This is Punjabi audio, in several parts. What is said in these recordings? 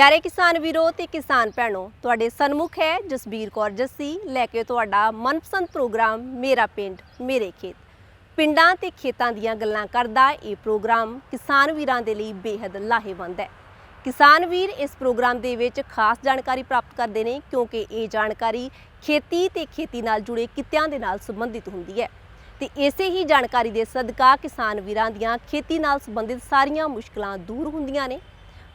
ਪਿਆਰੇ ਕਿਸਾਨ ਵੀਰੋ ਤੇ ਕਿਸਾਨ ਭੈਣੋ, ਤੁਹਾਡੇ ਸਨਮੁਖ ਹੈ, ਜਸਬੀਰ ਕੌਰ ਜੱਸੀ, ਲੈ ਕੇ ਤੁਹਾਡਾ ਮਨਪਸੰਦ ਪ੍ਰੋਗਰਾਮ ਮੇਰਾ ਪਿੰਡ, ਮੇਰੇ ਖੇਤ। ਪਿੰਡਾਂ ਤੇ ਖੇਤਾਂ ਦੀਆਂ ਗੱਲਾਂ ਕਰਦਾ ਇਹ ਪ੍ਰੋਗਰਾਮ ਕਿਸਾਨ ਵੀਰਾਂ ਦੇ ਲਈ ਬੇहद ਲਾਹੇਵੰਦ ਹੈ। ਕਿਸਾਨ ਵੀਰ ਇਸ ਪ੍ਰੋਗਰਾਮ ਦੇ ਵਿੱਚ ਖਾਸ ਜਾਣਕਾਰੀ ਪ੍ਰਾਪਤ ਕਰਦੇ ਨੇ, ਕਿਉਂਕਿ ਇਹ ਜਾਣਕਾਰੀ ਖੇਤੀ ਤੇ ਖੇਤੀ ਨਾਲ ਜੁੜੇ ਕਿੱਤਿਆਂ ਦੇ ਨਾਲ ਸੰਬੰਧਿਤ ਹੁੰਦੀ ਹੈ। ਤੇ ਇਸੇ ਹੀ ਜਾਣਕਾਰੀ ਦੇ ਸਦਕਾ ਕਿਸਾਨ ਵੀਰਾਂ ਦੀਆਂ ਖੇਤੀ ਨਾਲ ਸੰਬੰਧਿਤ ਸਾਰੀਆਂ ਮੁਸ਼ਕਲਾਂ ਦੂਰ ਹੁੰਦੀਆਂ ਨੇ।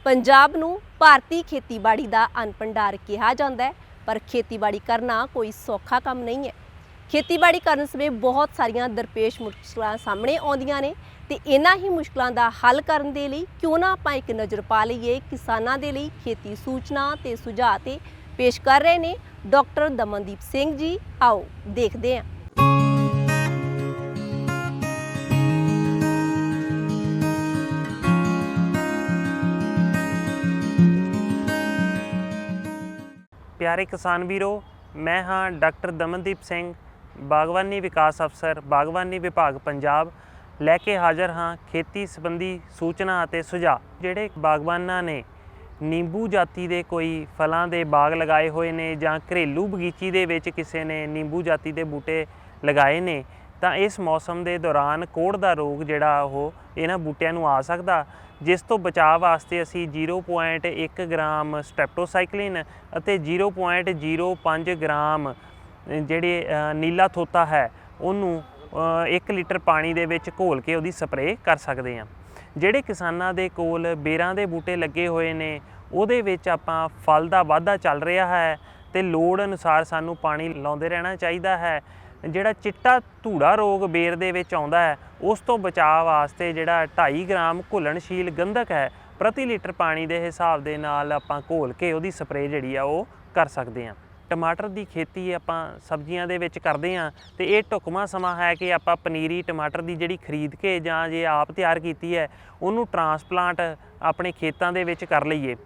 ਪੰਜਾਬ ਨੂੰ ਭਾਰਤੀ ਖੇਤੀਬਾੜੀ ਦਾ ਅਨਪੰਡਾਰ ਕਿਹਾ ਜਾਂਦਾ ਹੈ, ਪਰ ਖੇਤੀਬਾੜੀ ਕਰਨਾ ਕੋਈ ਸੌਖਾ ਕੰਮ ਨਹੀਂ ਹੈ। ਖੇਤੀਬਾੜੀ ਕਰਨ ਸਮੇਂ ਬਹੁਤ ਸਾਰੀਆਂ ਦਰਪੇਸ਼ ਮੁਸ਼ਕਲਾਂ ਸਾਹਮਣੇ ਆਉਂਦੀਆਂ ਨੇ ਤੇ ਇਹਨਾਂ ਹੀ ਮੁਸ਼ਕਲਾਂ ਦਾ ਹੱਲ ਕਰਨ ਦੇ ਲਈ ਕਿਉਂ ਨਾ ਆਪਾਂ ਇੱਕ ਨਜ਼ਰ ਪਾ ਲਈਏ ਕਿਸਾਨਾਂ ਦੇ ਲਈ ਖੇਤੀ ਸੂਚਨਾ ਤੇ ਸੁਝਾਅ ਤੇ ਪੇਸ਼ ਕਰ ਰਹੇ ਨੇ ਡਾਕਟਰ ਦਮਨਦੀਪ ਸਿੰਘ ਜੀ। ਆਓ ਦੇਖਦੇ ਹਾਂ। ਪਿਆਰੇ ਕਿਸਾਨ ਵੀਰੋ, ਮੈਂ ਹਾਂ ਡਾਕਟਰ ਦਮਨਦੀਪ ਸਿੰਘ, ਬਾਗਵਾਨੀ ਵਿਕਾਸ ਅਫਸਰ, ਬਾਗਵਾਨੀ ਵਿਭਾਗ ਪੰਜਾਬ। ਲੈ ਕੇ ਹਾਜ਼ਰ ਹਾਂ ਖੇਤੀ ਸੰਬੰਧੀ ਸੂਚਨਾ ਅਤੇ ਸੁਝਾਅ, ਜਿਹੜੇ ਬਾਗਬਾਨਾਂ ਨੇ ਨਿੰਬੂ ਜਾਤੀ ਦੇ ਕੋਈ ਫਲਾਂ ਦੇ ਬਾਗ ਲਗਾਏ ਹੋਏ ਨੇ ਜਾਂ ਘਰੇਲੂ ਬਗੀਚੀ ਦੇ ਵਿੱਚ ਕਿਸੇ ਨੇ ਨਿੰਬੂ ਜਾਤੀ ਦੇ ਬੂਟੇ ਲਗਾਏ ਨੇ। ਤਾਂ ਇਸ ਮੌਸਮ ਦੇ ਦੌਰਾਨ ਕੋੜ ਦਾ ਰੋਗ ਜਿਹੜਾ ਉਹ ਇਹਨਾਂ ਬੂਟਿਆਂ ਨੂੰ ਆ ਸਕਦਾ, ਜਿਸ ਤੋਂ ਬਚਾਅ ਵਾਸਤੇ ਅਸੀਂ 0.1 ਗ੍ਰਾਮ ਸਟ੍ਰੈਪਟੋਸਾਈਕਲਿਨ ਅਤੇ 0.05 ਗ੍ਰਾਮ ਜਿਹੜੇ ਨੀਲਾ ਥੋਤਾ ਹੈ, ਉਹਨੂੰ 1 ਲੀਟਰ ਪਾਣੀ ਦੇ ਵਿੱਚ ਘੋਲ ਕੇ ਉਹਦੀ ਸਪਰੇਅ ਕਰ ਸਕਦੇ ਹਾਂ। ਜਿਹੜੇ ਕਿਸਾਨਾਂ ਦੇ ਕੋਲ ਬੇਰਾਂ ਦੇ ਬੂਟੇ ਲੱਗੇ ਹੋਏ ਨੇ, ਉਹਦੇ ਵਿੱਚ ਆਪਾਂ ਫਲ ਦਾ ਵਾਧਾ ਚੱਲ ਰਿਹਾ ਹੈ ਤੇ ਲੋੜ ਅਨੁਸਾਰ ਸਾਨੂੰ ਪਾਣੀ ਲਾਉਂਦੇ ਰਹਿਣਾ ਚਾਹੀਦਾ ਹੈ। ਜਿਹੜਾ ਚਿੱਟਾ ਧੂੜਾ ਰੋਗ ਬੇਰ ਦੇ ਵਿੱਚ ਆਉਂਦਾ ਹੈ, ਉਸ ਤੋਂ ਬਚਾਅ ਵਾਸਤੇ ਜਿਹੜਾ 2.5 ਗ੍ਰਾਮ ਘੁਲਣਸ਼ੀਲ ਗੰਧਕ ਹੈ, ਪ੍ਰਤੀ ਲੀਟਰ ਪਾਣੀ ਦੇ ਹਿਸਾਬ ਦੇ ਨਾਲ ਆਪਾਂ ਘੋਲ ਕੇ ਉਹਦੀ ਸਪਰੇਅ ਜਿਹੜੀ ਆ ਉਹ ਕਰ ਸਕਦੇ ਹਾਂ। ਟਮਾਟਰ ਦੀ ਖੇਤੀ ਆਪਾਂ ਸਬਜ਼ੀਆਂ ਦੇ ਵਿੱਚ ਕਰਦੇ ਹਾਂ ਤੇ ਇਹ ਢੁਕਵਾਂ ਸਮਾਂ ਹੈ ਕਿ ਆਪਾਂ ਪਨੀਰੀ ਟਮਾਟਰ ਦੀ ਜਿਹੜੀ ਖਰੀਦ ਕੇ ਜਾਂ ਜੇ ਆਪ ਤਿਆਰ ਕੀਤੀ ਹੈ, ਉਹਨੂੰ ਟਰਾਂਸਪਲਾਂਟ ਆਪਣੇ ਖੇਤਾਂ ਦੇ ਵਿੱਚ ਕਰ ਲਈਏ।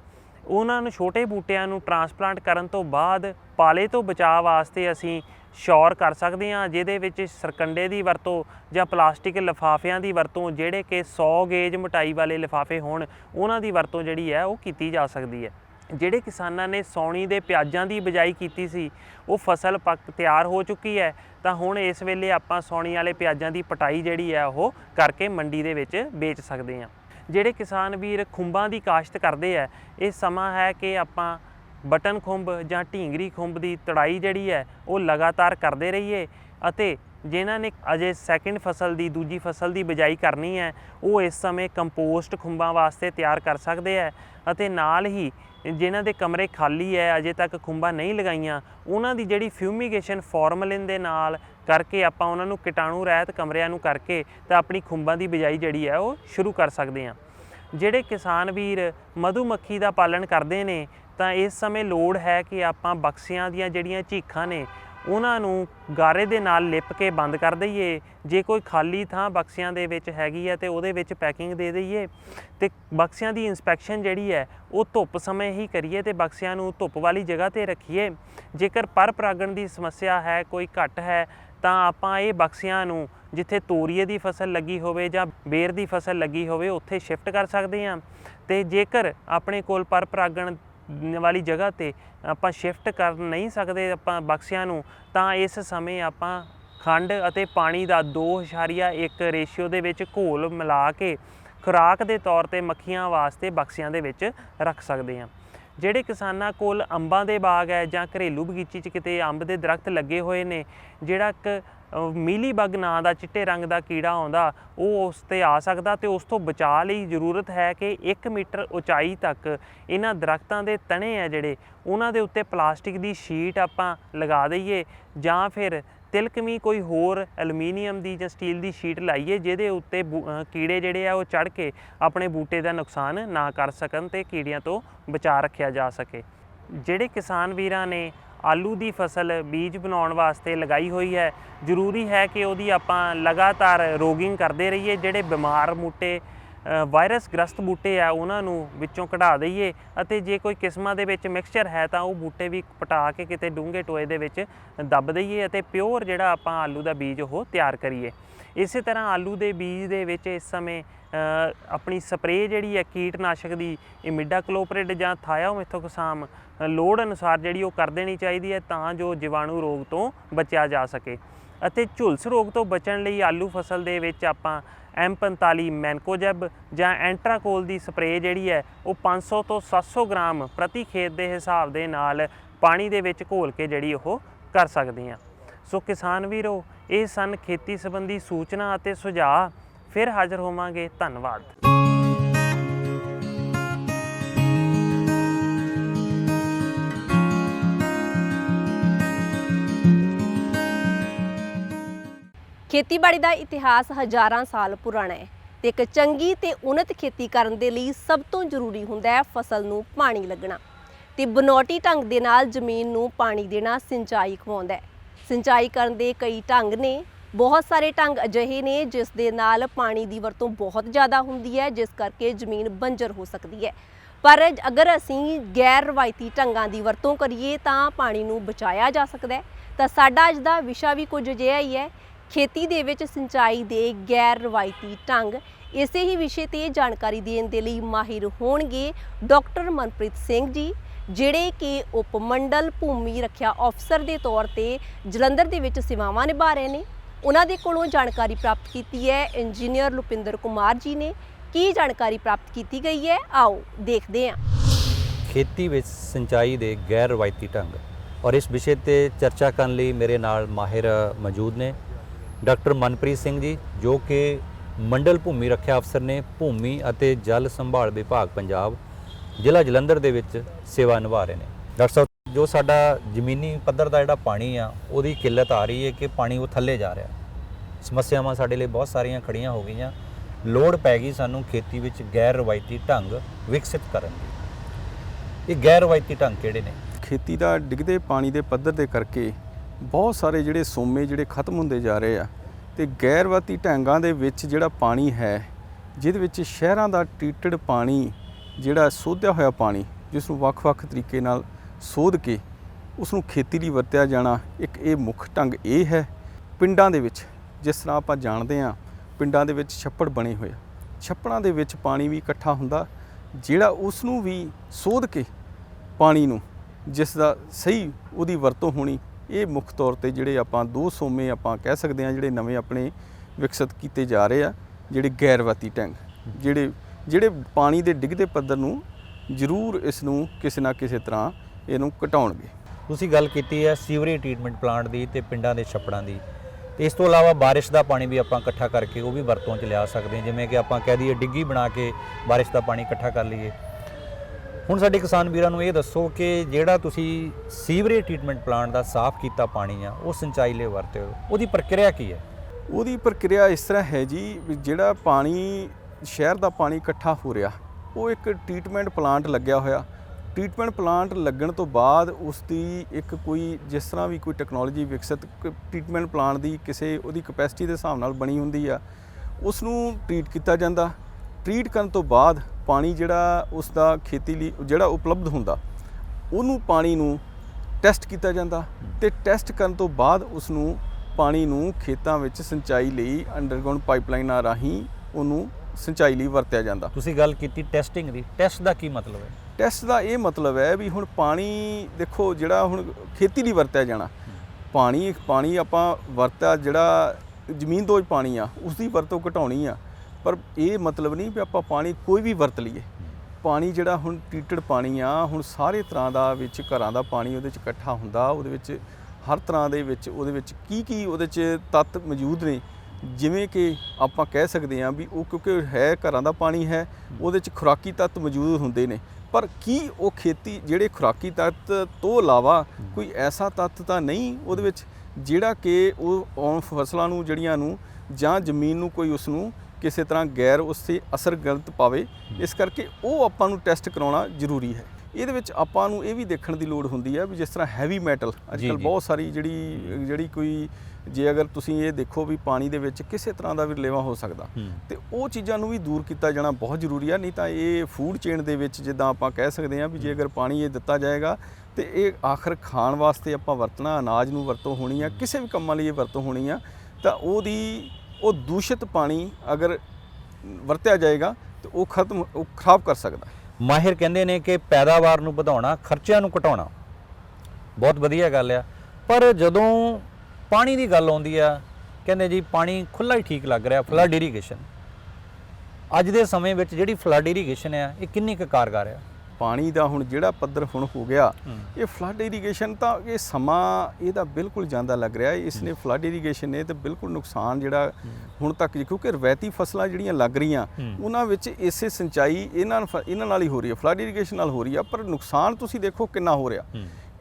ਉਹਨਾਂ ਨੂੰ ਛੋਟੇ ਬੂਟਿਆਂ ਨੂੰ ਟਰਾਂਸਪਲਾਂਟ ਕਰਨ ਤੋਂ ਬਾਅਦ ਪਾਲੇ ਤੋਂ ਬਚਾਅ ਵਾਸਤੇ ਅਸੀਂ ਸ਼ੋਰ ਕਰ ਸਕਦੇ ਹਾਂ, ਜਿਹਦੇ ਵਿੱਚ ਸਰਕੰਡੇ ਦੀ ਵਰਤੋਂ ਜਾਂ ਪਲਾਸਟਿਕ ਲਿਫਾਫਿਆਂ ਦੀ ਵਰਤੋਂ, ਜਿਹੜੇ ਕਿ 100 ਗੇਜ ਮੋਟਾਈ ਵਾਲੇ ਲਿਫਾਫੇ ਹੋਣ, ਉਹਨਾਂ ਦੀ ਵਰਤੋਂ ਜਿਹੜੀ ਹੈ ਉਹ ਕੀਤੀ ਜਾ ਸਕਦੀ ਹੈ। ਜਿਹੜੇ ਕਿਸਾਨਾਂ ਨੇ ਸੌਣੀ ਦੇ ਪਿਆਜ਼ਾਂ ਦੀ ਬਿਜਾਈ ਕੀਤੀ ਸੀ, ਉਹ ਫਸਲ ਪੱਕ ਤਿਆਰ ਹੋ ਚੁੱਕੀ ਹੈ, ਤਾਂ ਹੁਣ ਇਸ ਵੇਲੇ ਆਪਾਂ ਸੌਣੀ ਵਾਲੇ ਪਿਆਜ਼ਾਂ ਦੀ ਪਟਾਈ ਜਿਹੜੀ ਹੈ, ਉਹ ਕਰਕੇ ਮੰਡੀ ਦੇ ਵਿੱਚ ਵੇਚ ਸਕਦੇ ਹਾਂ। ਜਿਹੜੇ ਕਿਸਾਨ ਵੀਰ ਖੁੰਬਾਂ ਦੀ ਕਾਸ਼ਤ ਕਰਦੇ ਆ ਇਹ ਸਮਾਂ ਹੈ ਕਿ ਆਪਾਂ ਬਟਨ ਖੁੰਬ ਜਾਂ ਢੀਂਗਰੀ ਖੁੰਬ ਦੀ ਤੜਾਈ ਜਿਹੜੀ ਹੈ, ਉਹ ਲਗਾਤਾਰ ਕਰਦੇ ਰਹੀਏ ਅਤੇ ਜਿਨ੍ਹਾਂ ਨੇ ਅਜੇ ਸੈਕਿੰਡ ਫਸਲ ਦੀ, ਦੂਜੀ ਫਸਲ ਦੀ ਬਿਜਾਈ ਕਰਨੀ ਹੈ, ਉਹ ਇਸ ਸਮੇਂ ਕੰਪੋਸਟ ਖੁੰਬਾਂ ਵਾਸਤੇ ਤਿਆਰ ਕਰ ਸਕਦੇ ਹੈ ਅਤੇ ਨਾਲ ਹੀ ਜਿਨ੍ਹਾਂ ਦੇ ਕਮਰੇ ਖਾਲੀ ਹੈ, ਅਜੇ ਤੱਕ ਖੁੰਬਾਂ ਨਹੀਂ ਲਗਾਈਆਂ, ਉਹਨਾਂ ਦੀ ਜਿਹੜੀ ਫਿਊਮੀਗੇਸ਼ਨ ਫਾਰਮਲਿਨ ਦੇ ਨਾਲ ਕਰਕੇ ਆਪਾਂ ਉਹਨਾਂ ਨੂੰ ਕੀਟਾਣੂ ਰਹਿਤ ਕਮਰਿਆਂ ਨੂੰ ਕਰਕੇ ਤਾਂ ਆਪਣੀ ਖੁੰਬਾਂ ਦੀ ਬਿਜਾਈ ਜਿਹੜੀ ਹੈ, ਉਹ ਸ਼ੁਰੂ ਕਰ ਸਕਦੇ ਹਾਂ। ਜਿਹੜੇ ਕਿਸਾਨ ਵੀਰ ਮਧੂਮੱਖੀ ਦਾ ਪਾਲਣ ਕਰਦੇ ਨੇ ਤਾਂ ਇਸ ਸਮੇਂ ਲੋੜ ਹੈ ਕਿ ਆਪਾਂ ਬਕਸਿਆਂ ਦੀਆਂ ਜਿਹੜੀਆਂ ਝੀਖਾਂ ਨੇ, ਉਹਨਾਂ ਨੂੰ ਗਾਰੇ ਦੇ ਨਾਲ ਲਿਪ ਕੇ ਬੰਦ ਕਰ ਦਈਏ। ਜੇ ਕੋਈ ਖਾਲੀ ਥਾਂ ਬਕਸਿਆਂ ਦੇ ਵਿੱਚ ਹੈਗੀ ਹੈ ਤੇ ਉਹਦੇ ਵਿੱਚ ਪੈਕਿੰਗ ਦੇ ਦਈਏ। ਤੇ ਬਕਸਿਆਂ ਦੀ ਇਨਸਪੈਕਸ਼ਨ ਜਿਹੜੀ ਹੈ, ਉਹ ਧੁੱਪ ਸਮੇਂ ਹੀ ਕਰੀਏ ਤੇ ਬਕਸਿਆਂ ਨੂੰ ਧੁੱਪ ਵਾਲੀ ਜਗ੍ਹਾ ਤੇ ਰੱਖੀਏ। ਜੇਕਰ ਪਰ ਪਰਾਗਣ ਦੀ ਸਮੱਸਿਆ ਹੈ, ਕੋਈ ਘੱਟ ਹੈ, ਤਾਂ ਆਪਾਂ ਇਹ ਬਕਸਿਆਂ ਨੂੰ ਜਿੱਥੇ ਤੋਰੀਏ ਦੀ ਫਸਲ ਲੱਗੀ ਹੋਵੇ ਜਾਂ ਬੇਰ ਦੀ ਫਸਲ ਲੱਗੀ ਹੋਵੇ, ਉੱਥੇ ਸ਼ਿਫਟ ਕਰ ਸਕਦੇ ਹਾਂ। ਤੇ ਜੇਕਰ ਆਪਣੇ ਕੋਲ ਪਰ ਪਰਾਗਣ ਵਾਲੀ ਜਗ੍ਹਾ ਤੇ ਆਪਾਂ ਸ਼ਿਫਟ ਕਰ ਨਹੀਂ ਸਕਦੇ ਆਪਾਂ ਬਕਸਿਆਂ ਨੂੰ, ਤਾਂ ਇਸ ਸਮੇਂ ਆਪਾਂ ਖੰਡ ਅਤੇ ਪਾਣੀ ਦਾ 2.1 ਰੇਸ਼ੀਓ ਦੇ ਵਿੱਚ ਘੋਲ ਮਿਲਾ ਕੇ ਖੁਰਾਕ ਦੇ ਤੌਰ ਤੇ ਮੱਖੀਆਂ ਵਾਸਤੇ ਬਕਸਿਆਂ ਦੇ ਵਿੱਚ ਰੱਖ ਸਕਦੇ ਹਾਂ। ਜਿਹੜੇ ਕਿਸਾਨਾਂ ਕੋਲ ਅੰਬਾਂ ਦੇ ਬਾਗ ਹੈ ਜਾਂ ਘਰੇਲੂ ਬਗੀਚੀ 'ਚ ਕਿਤੇ ਅੰਬ ਦੇ ਦਰਖਤ ਲੱਗੇ ਹੋਏ ਨੇ, ਜਿਹੜਾ ਇੱਕ ਮੀਲੀ ਬਗ ਨਾਂ ਦਾ ਚਿੱਟੇ ਰੰਗ ਦਾ ਕੀੜਾ ਆਉਂਦਾ, ਉਹ ਉਸ ਤੇ ਆ ਸਕਦਾ ਤੇ ਉਸ ਤੋਂ ਬਚਾਅ ਲਈ ਜ਼ਰੂਰਤ ਹੈ ਕਿ 1 ਮੀਟਰ ਉਚਾਈ ਤੱਕ ਇਹਨਾਂ ਦਰਖਤਾਂ ਦੇ ਤਣੇ ਆ ਜਿਹੜੇ, ਉਹਨਾਂ ਦੇ ਉੱਤੇ ਪਲਾਸਟਿਕ ਦੀ ਸ਼ੀਟ ਆਪਾਂ ਲਗਾ ਦਈਏ ਜਾਂ ਫਿਰ ਤਿਲਕਮੀ ਕੋਈ ਹੋਰ ਐਲੂਮੀਨੀਅਮ ਦੀ ਜਾਂ ਸਟੀਲ ਦੀ ਸ਼ੀਟ ਲਾਈਏ ਜਿਹਦੇ ਉੱਤੇ ਬੂ- ਕੀੜੇ ਜਿਹੜੇ ਆ ਉਹ ਚੜ ਕੇ ਆਪਣੇ ਬੂਟੇ ਦਾ ਨੁਕਸਾਨ ਨਾ ਕਰ ਸਕਣ ਤੇ ਕੀੜਿਆਂ ਤੋਂ ਬਚਾ ਰੱਖਿਆ ਜਾ ਸਕੇ। ਜਿਹੜੇ ਕਿਸਾਨ ਵੀਰਾਂ ਨੇ ਆਲੂ ਦੀ ਫਸਲ ਬੀਜ ਬਣਾਉਣ ਵਾਸਤੇ ਲਗਾਈ ਹੋਈ ਹੈ। ਜ਼ਰੂਰੀ ਹੈ ਕਿ ਉਹਦੀ ਆਪਾਂ ਲਗਾਤਾਰ ਰੋਗਿੰਗ ਕਰਦੇ ਰਹੀਏ, ਜਿਹੜੇ ਬਿਮਾਰ ਬੂਟੇ ਵਾਇਰਸ ਗ੍ਰਸਤ ਬੂਟੇ ਆ, ਉਹਨਾਂ ਨੂੰ ਵਿੱਚੋਂ ਕਢਾ ਦਈਏ ਅਤੇ ਜੇ ਕੋਈ ਕਿਸਮਾਂ ਦੇ ਵਿੱਚ ਮਿਕਸਚਰ ਹੈ ਤਾਂ ਉਹ ਬੂਟੇ ਵੀ ਪਟਾ ਕੇ ਕਿਤੇ ਡੂੰਘੇ ਟੋਏ ਦੇ ਵਿੱਚ ਦੱਬ ਦਈਏ ਅਤੇ ਪਿਓਰ ਜਿਹੜਾ ਆਪਾਂ ਆਲੂ ਦਾ ਬੀਜ ਉਹ ਤਿਆਰ ਕਰੀਏ। ਇਸੇ ਤਰ੍ਹਾਂ ਆਲੂ ਦੇ ਬੀਜ ਦੇ ਵਿੱਚ ਇਸ ਸਮੇਂ ਆਪਣੀ ਸਪਰੇਅ ਜਿਹੜੀ ਹੈ ਕੀਟਨਾਸ਼ਕ ਦੀ ਇਮਿਡਾਕਲੋਪ੍ਰਿਡ ਜਾਂ ਥਾਇਓਮਿਥੋਕਸਾਮ ਲੋੜ ਅਨੁਸਾਰ ਜਿਹੜੀ ਉਹ ਕਰ ਦੇਣੀ ਚਾਹੀਦੀ ਹੈ ਤਾਂ ਜੋ ਜੀਵਾਣੂ ਰੋਗ ਤੋਂ ਬਚਿਆ ਜਾ ਸਕੇ। ਅਤੇ ਝੁਲਸ ਰੋਗ ਤੋਂ ਬਚਣ ਲਈ ਆਲੂ ਫਸਲ ਦੇ ਵਿੱਚ ਆਪਾਂ M45 ਮੈਨਕੋਜੈਬ ਜਾਂ ਐਂਟਰਾਕੋਲ ਦੀ ਸਪਰੇਅ ਜਿਹੜੀ ਹੈ, ਉਹ 500 ਤੋਂ 700 ਗ੍ਰਾਮ ਪ੍ਰਤੀ ਖੇਤ ਦੇ ਹਿਸਾਬ ਦੇ ਨਾਲ ਪਾਣੀ ਦੇ ਵਿੱਚ ਘੋਲ ਕੇ ਜਿਹੜੀ ਉਹ ਕਰ ਸਕਦੇ ਹਾਂ ਸੋ ਕਿਸਾਨ ਵੀਰੋ, ਇਹ ਸਨ ਖੇਤੀ ਸੰਬੰਧੀ ਸੂਚਨਾ ਅਤੇ ਸੁਝਾਅ। ਫਿਰ ਹਾਜ਼ਰ ਹੋਵਾਂਗੇ। ਧੰਨਵਾਦ। ਖੇਤੀਬਾੜੀ ਦਾ ਇਤਿਹਾਸ ਹਜ਼ਾਰਾਂ ਸਾਲ ਪੁਰਾਣਾ ਹੈ ਤੇ ਇੱਕ ਚੰਗੀ ਤੇ ਉન્નਤ ਖੇਤੀ ਕਰਨ ਦੇ ਲਈ ਸਭ ਤੋਂ ਜ਼ਰੂਰੀ ਹੁੰਦਾ ਹੈ ਫਸਲ ਨੂੰ ਪਾਣੀ ਲੱਗਣਾ ਤੇ ਬਨੌਟੀ ਢੰਗ ਦੇ ਨਾਲ ਜ਼ਮੀਨ ਨੂੰ ਪਾਣੀ ਦੇਣਾ ਸਿੰਚਾਈ ਖਵਾਉਂਦਾ ਹੈ। ਸਿੰਚਾਈ ਕਰਨ ਦੇ ਕਈ ਢੰਗ ਨੇ। ਬਹੁਤ ਸਾਰੇ ਢੰਗ ਅਜਿਹੇ ਨੇ ਜਿਸ ਦੇ ਨਾਲ ਪਾਣੀ ਦੀ ਵਰਤੋਂ ਬਹੁਤ ਜ਼ਿਆਦਾ ਹੁੰਦੀ ਹੈ, ਜਿਸ ਕਰਕੇ ਜ਼ਮੀਨ ਬੰਜਰ ਹੋ ਸਕਦੀ ਹੈ। ਪਰ ਅਗਰ ਅਸੀਂ ਗੈਰ ਰਵਾਇਤੀ ਢੰਗਾਂ ਦੀ ਵਰਤੋਂ ਕਰੀਏ ਤਾਂ ਪਾਣੀ ਨੂੰ ਬਚਾਇਆ ਜਾ ਸਕਦਾ ਹੈ। ਤਾਂ ਸਾਡਾ ਅੱਜ ਦਾ ਵਿਸ਼ਾ ਵੀ ਕੁਝ ਅਜਿਹਾ ਹੀ ਹੈ। ਖੇਤੀ ਦੇ ਵਿੱਚ ਸਿੰਚਾਈ ਦੇ ਗੈਰ ਰਵਾਇਤੀ ਢੰਗ ਇਸੇ ਹੀ ਵਿਸ਼ੇ ਤੇ ਜਾਣਕਾਰੀ ਦੇਣ ਦੇ ਲਈ ਮਾਹਿਰ ਹੋਣਗੇ ਡਾਕਟਰ ਮਨਪ੍ਰੀਤ ਸਿੰਘ ਜੀ। ਜਿਹੜੇ ਕਿ ਉਪ ਮੰਡਲ ਭੂਮੀ ਰੱਖਿਆ ਅਫਸਰ ਦੇ ਤੌਰ ਤੇ ਜਲੰਧਰ ਦੇ ਵਿੱਚ ਸੇਵਾਵਾਂ ਨਿਭਾ ਰਹੇ ਨੇ। ਉਹਨਾਂ ਦੇ ਕੋਲੋਂ ਜਾਣਕਾਰੀ ਪ੍ਰਾਪਤ ਕੀਤੀ ਹੈ। ਇੰਜੀਨੀਅਰ ਲੁਪਿੰਦਰ ਕੁਮਾਰ ਜੀ ਨੇ ਕੀ ਜਾਣਕਾਰੀ ਪ੍ਰਾਪਤ ਕੀਤੀ ਗਈ ਹੈ? ਆਓ ਦੇਖਦੇ ਹਾਂ। ਖੇਤੀ ਵਿੱਚ ਸਿੰਚਾਈ ਦੇ ਗੈਰ ਰਵਾਇਤੀ ਢੰਗ ਔਰ ਇਸ ਵਿਸ਼ੇ ਤੇ ਚਰਚਾ ਕਰਨ ਲਈ ਮੇਰੇ ਨਾਲ ਮਾਹਿਰ ਮੌਜੂਦ ਨੇ ਡਾਕਟਰ ਮਨਪ੍ਰੀਤ ਸਿੰਘ ਜੀ, ਜੋ ਕਿ ਮੰਡਲ ਭੂਮੀ ਰੱਖਿਆ ਅਫਸਰ ਨੇ ਭੂਮੀ ਅਤੇ ਜਲ ਸੰਭਾਲ ਵਿਭਾਗ ਪੰਜਾਬ ਜ਼ਿਲ੍ਹਾ ਜਲੰਧਰ ਦੇ ਵਿੱਚ ਸੇਵਾ ਨਿਭਾ ਰਹੇ ਨੇ। ਡਾਕਟਰ ਸਾਹਿਬ, ਜੋ ਸਾਡਾ ਜ਼ਮੀਨੀ ਪੱਧਰ ਦਾ ਜਿਹੜਾ ਪਾਣੀ ਆ, ਉਹਦੀ ਕਿੱਲਤ ਆ ਰਹੀ ਹੈ ਕਿ ਪਾਣੀ ਉਹ ਥੱਲੇ ਜਾ ਰਿਹਾ। ਸਮੱਸਿਆਵਾਂ ਸਾਡੇ ਲਈ ਬਹੁਤ ਸਾਰੀਆਂ ਖੜੀਆਂ ਹੋ ਗਈਆਂ। ਲੋੜ ਪੈ ਗਈ ਸਾਨੂੰ ਖੇਤੀ ਵਿੱਚ ਗੈਰ ਰਵਾਇਤੀ ਢੰਗ ਵਿਕਸਿਤ ਕਰਨ ਦੀ। ਇਹ ਗੈਰ ਰਵਾਇਤੀ ਢੰਗ ਕਿਹੜੇ ਨੇ? ਖੇਤੀ ਦਾ ਡਿੱਗਦੇ ਪਾਣੀ ਦੇ ਪੱਧਰ ਦੇ ਕਰਕੇ ਬਹੁਤ ਸਾਰੇ ਜਿਹੜੇ ਸੋਮੇ ਜਿਹੜੇ ਖਤਮ ਹੁੰਦੇ ਜਾ ਰਹੇ ਆ ਤੇ ਰਵਾਇਤੀ ਢੰਗਾਂ ਦੇ ਵਿੱਚ ਜਿਹੜਾ ਪਾਣੀ ਹੈ, ਜਿਹਦੇ ਵਿੱਚ ਸ਼ਹਿਰਾਂ ਦਾ ਟ੍ਰੀਟਡ ਪਾਣੀ ਜਿਹੜਾ ਸੋਧਿਆ ਹੋਇਆ ਪਾਣੀ, ਜਿਸ ਨੂੰ ਵੱਖ-ਵੱਖ ਤਰੀਕੇ ਨਾਲ ਸੋਧ ਕੇ ਉਸ ਨੂੰ ਖੇਤੀ ਲਈ ਵਰਤਿਆ ਜਾਣਾ, ਇੱਕ ਇਹ ਮੁੱਖ ਢੰਗ ਇਹ ਹੈ, ਪਿੰਡਾਂ ਦੇ ਵਿੱਚ, ਜਿਸ ਤਰ੍ਹਾਂ ਆਪਾਂ ਜਾਣਦੇ ਹਾਂ, ਪਿੰਡਾਂ ਦੇ ਵਿੱਚ ਛੱਪੜ ਬਣੇ ਹੋਏ ਆ। ਛੱਪੜਾਂ ਦੇ ਵਿੱਚ ਪਾਣੀ ਵੀ ਇਕੱਠਾ ਹੁੰਦਾ, ਜਿਹੜਾ ਉਸ ਨੂੰ ਵੀ ਸੋਧ ਕੇ ਪਾਣੀ ਨੂੰ, ਜਿਸ ਦਾ ਸਹੀ ਉਹਦੀ ਵਰਤੋਂ ਹੋਣੀ, ਇਹ ਮੁੱਖ ਤੌਰ ਤੇ ਜਿਹੜੇ ਆਪਾਂ ਦੋ ਸੋਮੇ ਆਪਾਂ ਕਹਿ ਸਕਦੇ ਹਾਂ, ਜਿਹੜੇ ਨਵੇਂ ਆਪਣੇ ਵਿਕਸਿਤ ਕੀਤੇ ਜਾ ਰਹੇ ਆ, ਜਿਹੜੇ ਗੈਰਵਤੀ ਟੈਂਕ ਜਿਹੜੇ ਜਿਹੜੇ ਪਾਣੀ ਦੇ ਡਿੱਗਦੇ ਪੱਧਰ ਨੂੰ ਜ਼ਰੂਰ ਇਸ ਨੂੰ ਕਿਸੇ ਨਾ ਕਿਸੇ ਤਰ੍ਹਾਂ ਇਹਨੂੰ ਘਟਾਉਣਗੇ। ਤੁਸੀਂ ਗੱਲ ਕੀਤੀ ਹੈ ਸੀਵਰੇਜ ਟ੍ਰੀਟਮੈਂਟ ਪਲਾਂਟ ਦੀ ਤੇ ਪਿੰਡਾਂ ਦੇ ਛੱਪੜਾਂ ਦੀ। ਤੇ ਇਸ ਤੋਂ ਇਲਾਵਾ ਬਾਰਿਸ਼ ਦਾ ਪਾਣੀ ਵੀ ਆਪਾਂ ਇਕੱਠਾ ਕਰਕੇ ਉਹ ਵੀ ਵਰਤੋਂ 'ਚ ਲਿਆ ਸਕਦੇ ਹਾਂ। ਜਿਵੇਂ ਕਿ ਆਪਾਂ ਕਹਿ ਦਈਏ ਡਿੱਗੀ ਬਣਾ ਕੇ ਬਾਰਿਸ਼ ਦਾ ਪਾਣੀ ਇਕੱਠਾ ਕਰ ਲਈਏ। ਹੁਣ ਸਾਡੇ ਕਿਸਾਨ ਵੀਰਾਂ ਨੂੰ ਇਹ ਦੱਸੋ ਕਿ ਜਿਹੜਾ ਤੁਸੀਂ ਸੀਵਰੇਜ ਟ੍ਰੀਟਮੈਂਟ ਪਲਾਂਟ ਦਾ ਸਾਫ਼ ਕੀਤਾ ਪਾਣੀ ਆ ਉਹ ਸਿੰਚਾਈ ਲਈ ਵਰਤੇ ਹੋ ਉਹਦੀ ਪ੍ਰਕਿਰਿਆ ਕੀ ਹੈ? ਉਹਦੀ ਪ੍ਰਕਿਰਿਆ ਇਸ ਤਰ੍ਹਾਂ ਹੈ ਜੀ ਜਿਹੜਾ ਪਾਣੀ ਸ਼ਹਿਰ ਦਾ ਪਾਣੀ ਇਕੱਠਾ ਹੋ ਰਿਹਾ। ਉਹ ਇੱਕ ਟ੍ਰੀਟਮੈਂਟ ਪਲਾਂਟ ਲੱਗਿਆ ਹੋਇਆ। ਟ੍ਰੀਟਮੈਂਟ ਪਲਾਂਟ ਲੱਗਣ ਤੋਂ ਬਾਅਦ ਉਸ ਦੀ ਇੱਕ ਕੋਈ ਜਿਸ ਤਰ੍ਹਾਂ ਵੀ ਕੋਈ ਟੈਕਨੋਲੋਜੀ ਵਿਕਸਿਤ ਟ੍ਰੀਟਮੈਂਟ ਪਲਾਂਟ ਦੀ ਕਿਸੇ ਉਹਦੀ ਕਪੈਸਿਟੀ ਦੇ ਹਿਸਾਬ ਨਾਲ ਬਣੀ ਹੁੰਦੀ ਆ ਉਸ ਨੂੰ ਟ੍ਰੀਟ ਕੀਤਾ ਜਾਂਦਾ। ਟ੍ਰੀਟ ਕਰਨ ਤੋਂ ਬਾਅਦ ਪਾਣੀ ਜਿਹੜਾ ਉਸ ਦਾ ਖੇਤੀ ਲਈ ਜਿਹੜਾ ਉਪਲਬਧ ਹੁੰਦਾ, ਉਹਨੂੰ ਪਾਣੀ ਨੂੰ ਟੈਸਟ ਕੀਤਾ ਜਾਂਦਾ ਤੇ ਟੈਸਟ ਕਰਨ ਤੋਂ ਬਾਅਦ ਉਸ ਨੂੰ ਪਾਣੀ ਨੂੰ ਖੇਤਾਂ ਵਿੱਚ ਸਿੰਚਾਈ ਲਈ ਅੰਡਰਗਰਾਉਂਡ ਪਾਈਪਲਾਈਨਾਂ ਰਾਹੀਂ ਉਹਨੂੰ ਸਿੰਚਾਈ ਲਈ ਵਰਤਿਆ ਜਾਂਦਾ। ਤੁਸੀਂ ਗੱਲ ਕੀਤੀ ਟੈਸਟਿੰਗ ਦੀ। ਟੈਸਟ ਦਾ ਕੀ ਮਤਲਬ ਹੈ? ਟੈਸਟ ਦਾ ਇਹ ਮਤਲਬ ਹੈ ਵੀ ਹੁਣ ਪਾਣੀ ਦੇਖੋ ਜਿਹੜਾ ਹੁਣ ਖੇਤੀ ਲਈ ਵਰਤਿਆ ਜਾਣਾ। ਪਾਣੀ ਪਾਣੀ ਆਪਾਂ ਵਰਤਿਆ ਜਿਹੜਾ ਜ਼ਮੀਨ ਤੋਂ ਹੀ ਪਾਣੀ ਆ ਉਸ ਦੀ ਵਰਤੋਂ ਘਟਾਉਣੀ ਆ। ਪਰ ਇਹ ਮਤਲਬ ਨਹੀਂ ਵੀ ਆਪਾਂ ਪਾਣੀ ਕੋਈ ਵੀ ਵਰਤ ਲਈਏ। ਪਾਣੀ ਜਿਹੜਾ ਹੁਣ ਟ੍ਰੀਟਡ ਪਾਣੀ ਆ ਹੁਣ ਸਾਰੇ ਤਰ੍ਹਾਂ ਦਾ ਵਿੱਚ ਘਰਾਂ ਦਾ ਪਾਣੀ ਉਹਦੇ ਚ ਇਕੱਠਾ ਹੁੰਦਾ ਉਹਦੇ ਵਿੱਚ ਹਰ ਤਰ੍ਹਾਂ ਦੇ ਵਿੱਚ ਉਹਦੇ ਵਿੱਚ ਕੀ ਕੀ ਉਹਦੇ ਚ ਤੱਤ ਮੌਜੂਦ ਨੇ ਜਿਵੇਂ ਕਿ ਆਪਾਂ ਕਹਿ ਸਕਦੇ ਹਾਂ ਵੀ ਉਹ ਕਿਉਂਕਿ ਹੈ ਘਰਾਂ ਦਾ ਪਾਣੀ ਹੈ ਉਹਦੇ ਚ ਖੁਰਾਕੀ ਤੱਤ ਮੌਜੂਦ ਹੁੰਦੇ ਨੇ ਪਰ ਕੀ ਉਹ ਖੇਤੀ ਜਿਹੜੇ ਖੁਰਾਕੀ ਤੱਤ ਤੋਂ ਇਲਾਵਾ ਕੋਈ ਐਸਾ ਤੱਤ ਤਾਂ ਨਹੀਂ ਉਹਦੇ ਵਿੱਚ ਜਿਹੜਾ ਕਿ ਉਹ ਆਉਣ ਫਸਲਾਂ ਨੂੰ ਜਿਹੜੀਆਂ ਨੂੰ ਜਾਂ ਜ਼ਮੀਨ ਨੂੰ ਕੋਈ ਉਸ ਨੂੰ ਕਿਸੇ ਤਰ੍ਹਾਂ ਗੈਰ ਉਸ ਤੇ ਅਸਰ ਗਲਤ ਪਾਵੇ ਇਸ ਕਰਕੇ ਉਹ ਆਪਾਂ ਨੂੰ ਟੈਸਟ ਕਰਾਉਣਾ ਜ਼ਰੂਰੀ ਹੈ ਇਹਦੇ ਵਿੱਚ ਆਪਾਂ ਨੂੰ ਇਹ ਵੀ ਦੇਖਣ ਦੀ ਲੋੜ ਹੁੰਦੀ ਹੈ ਵੀ ਜਿਸ ਤਰ੍ਹਾਂ ਹੈਵੀ ਮੈਟਲ ਅੱਜ ਜੀ। ਬਹੁਤ ਸਾਰੀ ਜਿਹੜੀ ਜਿਹੜੀ ਕੋਈ ਜੇ ਅਗਰ ਤੁਸੀਂ ਇਹ ਦੇਖੋ ਵੀ ਪਾਣੀ ਦੇ ਵਿੱਚ ਕਿਸੇ ਤਰ੍ਹਾਂ ਦਾ ਵੀ ਰਲੇਵਾ ਹੋ ਸਕਦਾ ਤੇ ਉਹ ਚੀਜ਼ਾਂ ਨੂੰ ਵੀ ਦੂਰ ਕੀਤਾ ਜਾਣਾ ਬਹੁਤ ਜ਼ਰੂਰੀ ਆ ਨਹੀਂ ਤਾਂ ਇਹ ਫੂਡ ਚੇਨ ਦੇ ਵਿੱਚ ਜਿੱਦਾਂ ਆਪਾਂ ਕਹਿ ਸਕਦੇ ਹਾਂ ਵੀ ਜੇ ਅਗਰ ਪਾਣੀ ਇਹ ਦਿੱਤਾ ਜਾਏਗਾ ਤੇ ਇਹ ਆਖਰ ਖਾਣ ਵਾਸਤੇ ਆਪਾਂ ਵਰਤਣਾ ਅਨਾਜ ਨੂੰ ਵਰਤੋਂ ਹੋਣੀ ਆ ਕਿਸੇ ਵੀ ਕੰਮਾਂ ਲਈ ਇਹ ਵਰਤੋਂ ਹੋਣੀ ਆ ਤਾਂ ਉਹਦੀ ਉਹ ਦੂਸ਼ਿਤ ਪਾਣੀ ਅਗਰ ਵਰਤਿਆ ਜਾਏਗਾ ਤੇ ਉਹ ਖਤਮ ਉਹ ਖਰਾਬ ਕਰ ਸਕਦਾ। ਮਾਹਿਰ ਕਹਿੰਦੇ ਨੇ ਕਿ ਪੈਦਾਵਾਰ ਨੂੰ ਵਧਾਉਣਾ ਖਰਚਿਆਂ ਨੂੰ ਘਟਾਉਣਾ। ਬਹੁਤ ਵਧੀਆ ਗੱਲ ਆ। ਪਰ ਜਦੋਂ ਪਾਣੀ ਦੀ ਗੱਲ ਆਉਂਦੀ ਆ ਕਹਿੰਦੇ ਜੀ ਪਾਣੀ ਖੁੱਲਾ ਹੀ ਠੀਕ ਲੱਗ ਰਿਹਾ ਫਲੱਡ ਇਰੀਗੇਸ਼ਨ ਅੱਜ ਦੇ ਸਮੇਂ ਵਿੱਚ ਜਿਹੜੀ ਫਲੱਡ ਇਰੀਗੇਸ਼ਨ ਆ ਇਹ ਕਿੰਨੀ ਕੁ ਕਾਰਗਰ ਆ? ਪਾਣੀ ਦਾ ਹੁਣ ਜਿਹੜਾ ਪੱਧਰ ਹੁਣ ਹੋ ਗਿਆ ਇਹ ਫਲੱਡ ਇਰੀਗੇਸ਼ਨ ਤਾਂ ਇਹ ਸਮਾਂ ਇਹਦਾ ਬਿਲਕੁਲ ਜਾਂਦਾ ਲੱਗ ਰਿਹਾ ਇਸ ਨੇ ਫਲੱਡ ਇਰੀਗੇਸ਼ਨ ਨੇ ਤੇ ਬਿਲਕੁਲ ਨੁਕਸਾਨ ਜਿਹੜਾ ਹੁਣ ਤੱਕ ਕਿਉਂਕਿ ਰਵਾਇਤੀ ਫਸਲਾਂ ਜਿਹੜੀਆਂ ਲੱਗ ਰਹੀਆਂ। ਉਹਨਾਂ ਵਿੱਚ ਇਸੇ ਸਿੰਚਾਈ ਇਹਨਾਂ ਇਹਨਾਂ ਨਾਲ ਹੀ ਹੋ ਰਹੀ ਹੈ ਫਲੱਡ ਇਰੀਗੇਸ਼ਨ ਨਾਲ ਹੋ ਰਹੀ ਹੈ ਪਰ ਨੁਕਸਾਨ ਤੁਸੀਂ ਦੇਖੋ ਕਿੰਨਾ ਹੋ ਰਿਹਾ।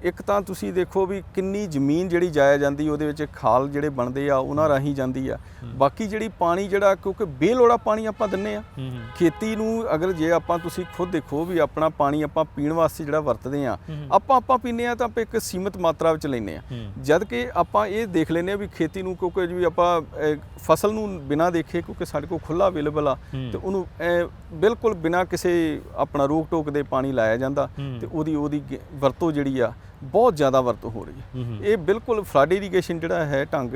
ਇੱਕ ਤਾਂ ਤੁਸੀਂ ਦੇਖੋ ਵੀ ਕਿੰਨੀ ਜ਼ਮੀਨ ਜਿਹੜੀ ਜਾਇਆ ਜਾਂਦੀ ਉਹਦੇ ਵਿੱਚ ਖਾਲ ਜਿਹੜੇ ਬਣਦੇ ਆ ਉਹਨਾਂ ਰਾਹੀਂ ਜਾਂਦੀ ਆ। ਬਾਕੀ ਜਿਹੜੀ ਪਾਣੀ ਜਿਹੜਾ ਕਿਉਂਕਿ ਬੇਲੋੜਾ ਪਾਣੀ ਆਪਾਂ ਦਿੰਨੇ ਆ। ਖੇਤੀ ਨੂੰ ਅਗਰ ਜੇ ਆਪਾਂ ਤੁਸੀਂ ਖੁਦ ਦੇਖੋ ਵੀ ਆਪਣਾ ਪਾਣੀ ਆਪਾਂ ਪੀਣ ਵਾਸਤੇ ਜਿਹੜਾ ਵਰਤਦੇ ਆ ਆਪਾਂ ਆਪਾਂ ਪੀਂਦੇ ਆ ਤਾਂ ਆਪਾਂ ਇੱਕ ਸੀਮਿਤ ਮਾਤਰਾ ਵਿੱਚ ਲੈਂਦੇ ਆ। ਜਦ ਕਿ ਆਪਾਂ ਇਹ ਦੇਖ ਲੈਂਦੇ ਆ ਵੀ ਖੇਤੀ ਨੂੰ ਕਿਉਂਕਿ ਜੀ ਆਪਾਂ ਫਸਲ ਨੂੰ ਬਿਨਾਂ ਦੇਖੇ ਕਿਉਂਕਿ ਸਾਡੇ ਕੋਲ ਖੁੱਲਾ ਅਵੇਲੇਬਲ ਆ। ਤੇ ਉਹਨੂੰ ਬਿਲਕੁਲ ਬਿਨਾਂ ਕਿਸੇ ਆਪਣਾ ਰੋਕ ਟੋਕ ਦੇ ਪਾਣੀ ਲਾਇਆ ਜਾਂਦਾ। ਤੇ ਉਹਦੀ ਉਹਦੀ ਵਰਤੋਂ ਜਿਹੜੀ ਆ ਬਹੁਤ ਜ਼ਿਆਦਾ ਵਰਤੋਂ ਹੋ ਰਹੀ ਹੂੰ। ਇਹ ਬਿਲਕੁਲ ਫਲੱਡ ਇਰੀਗੇਸ਼ਨ ਜਿਹੜਾ ਹੈ ਢੰਗ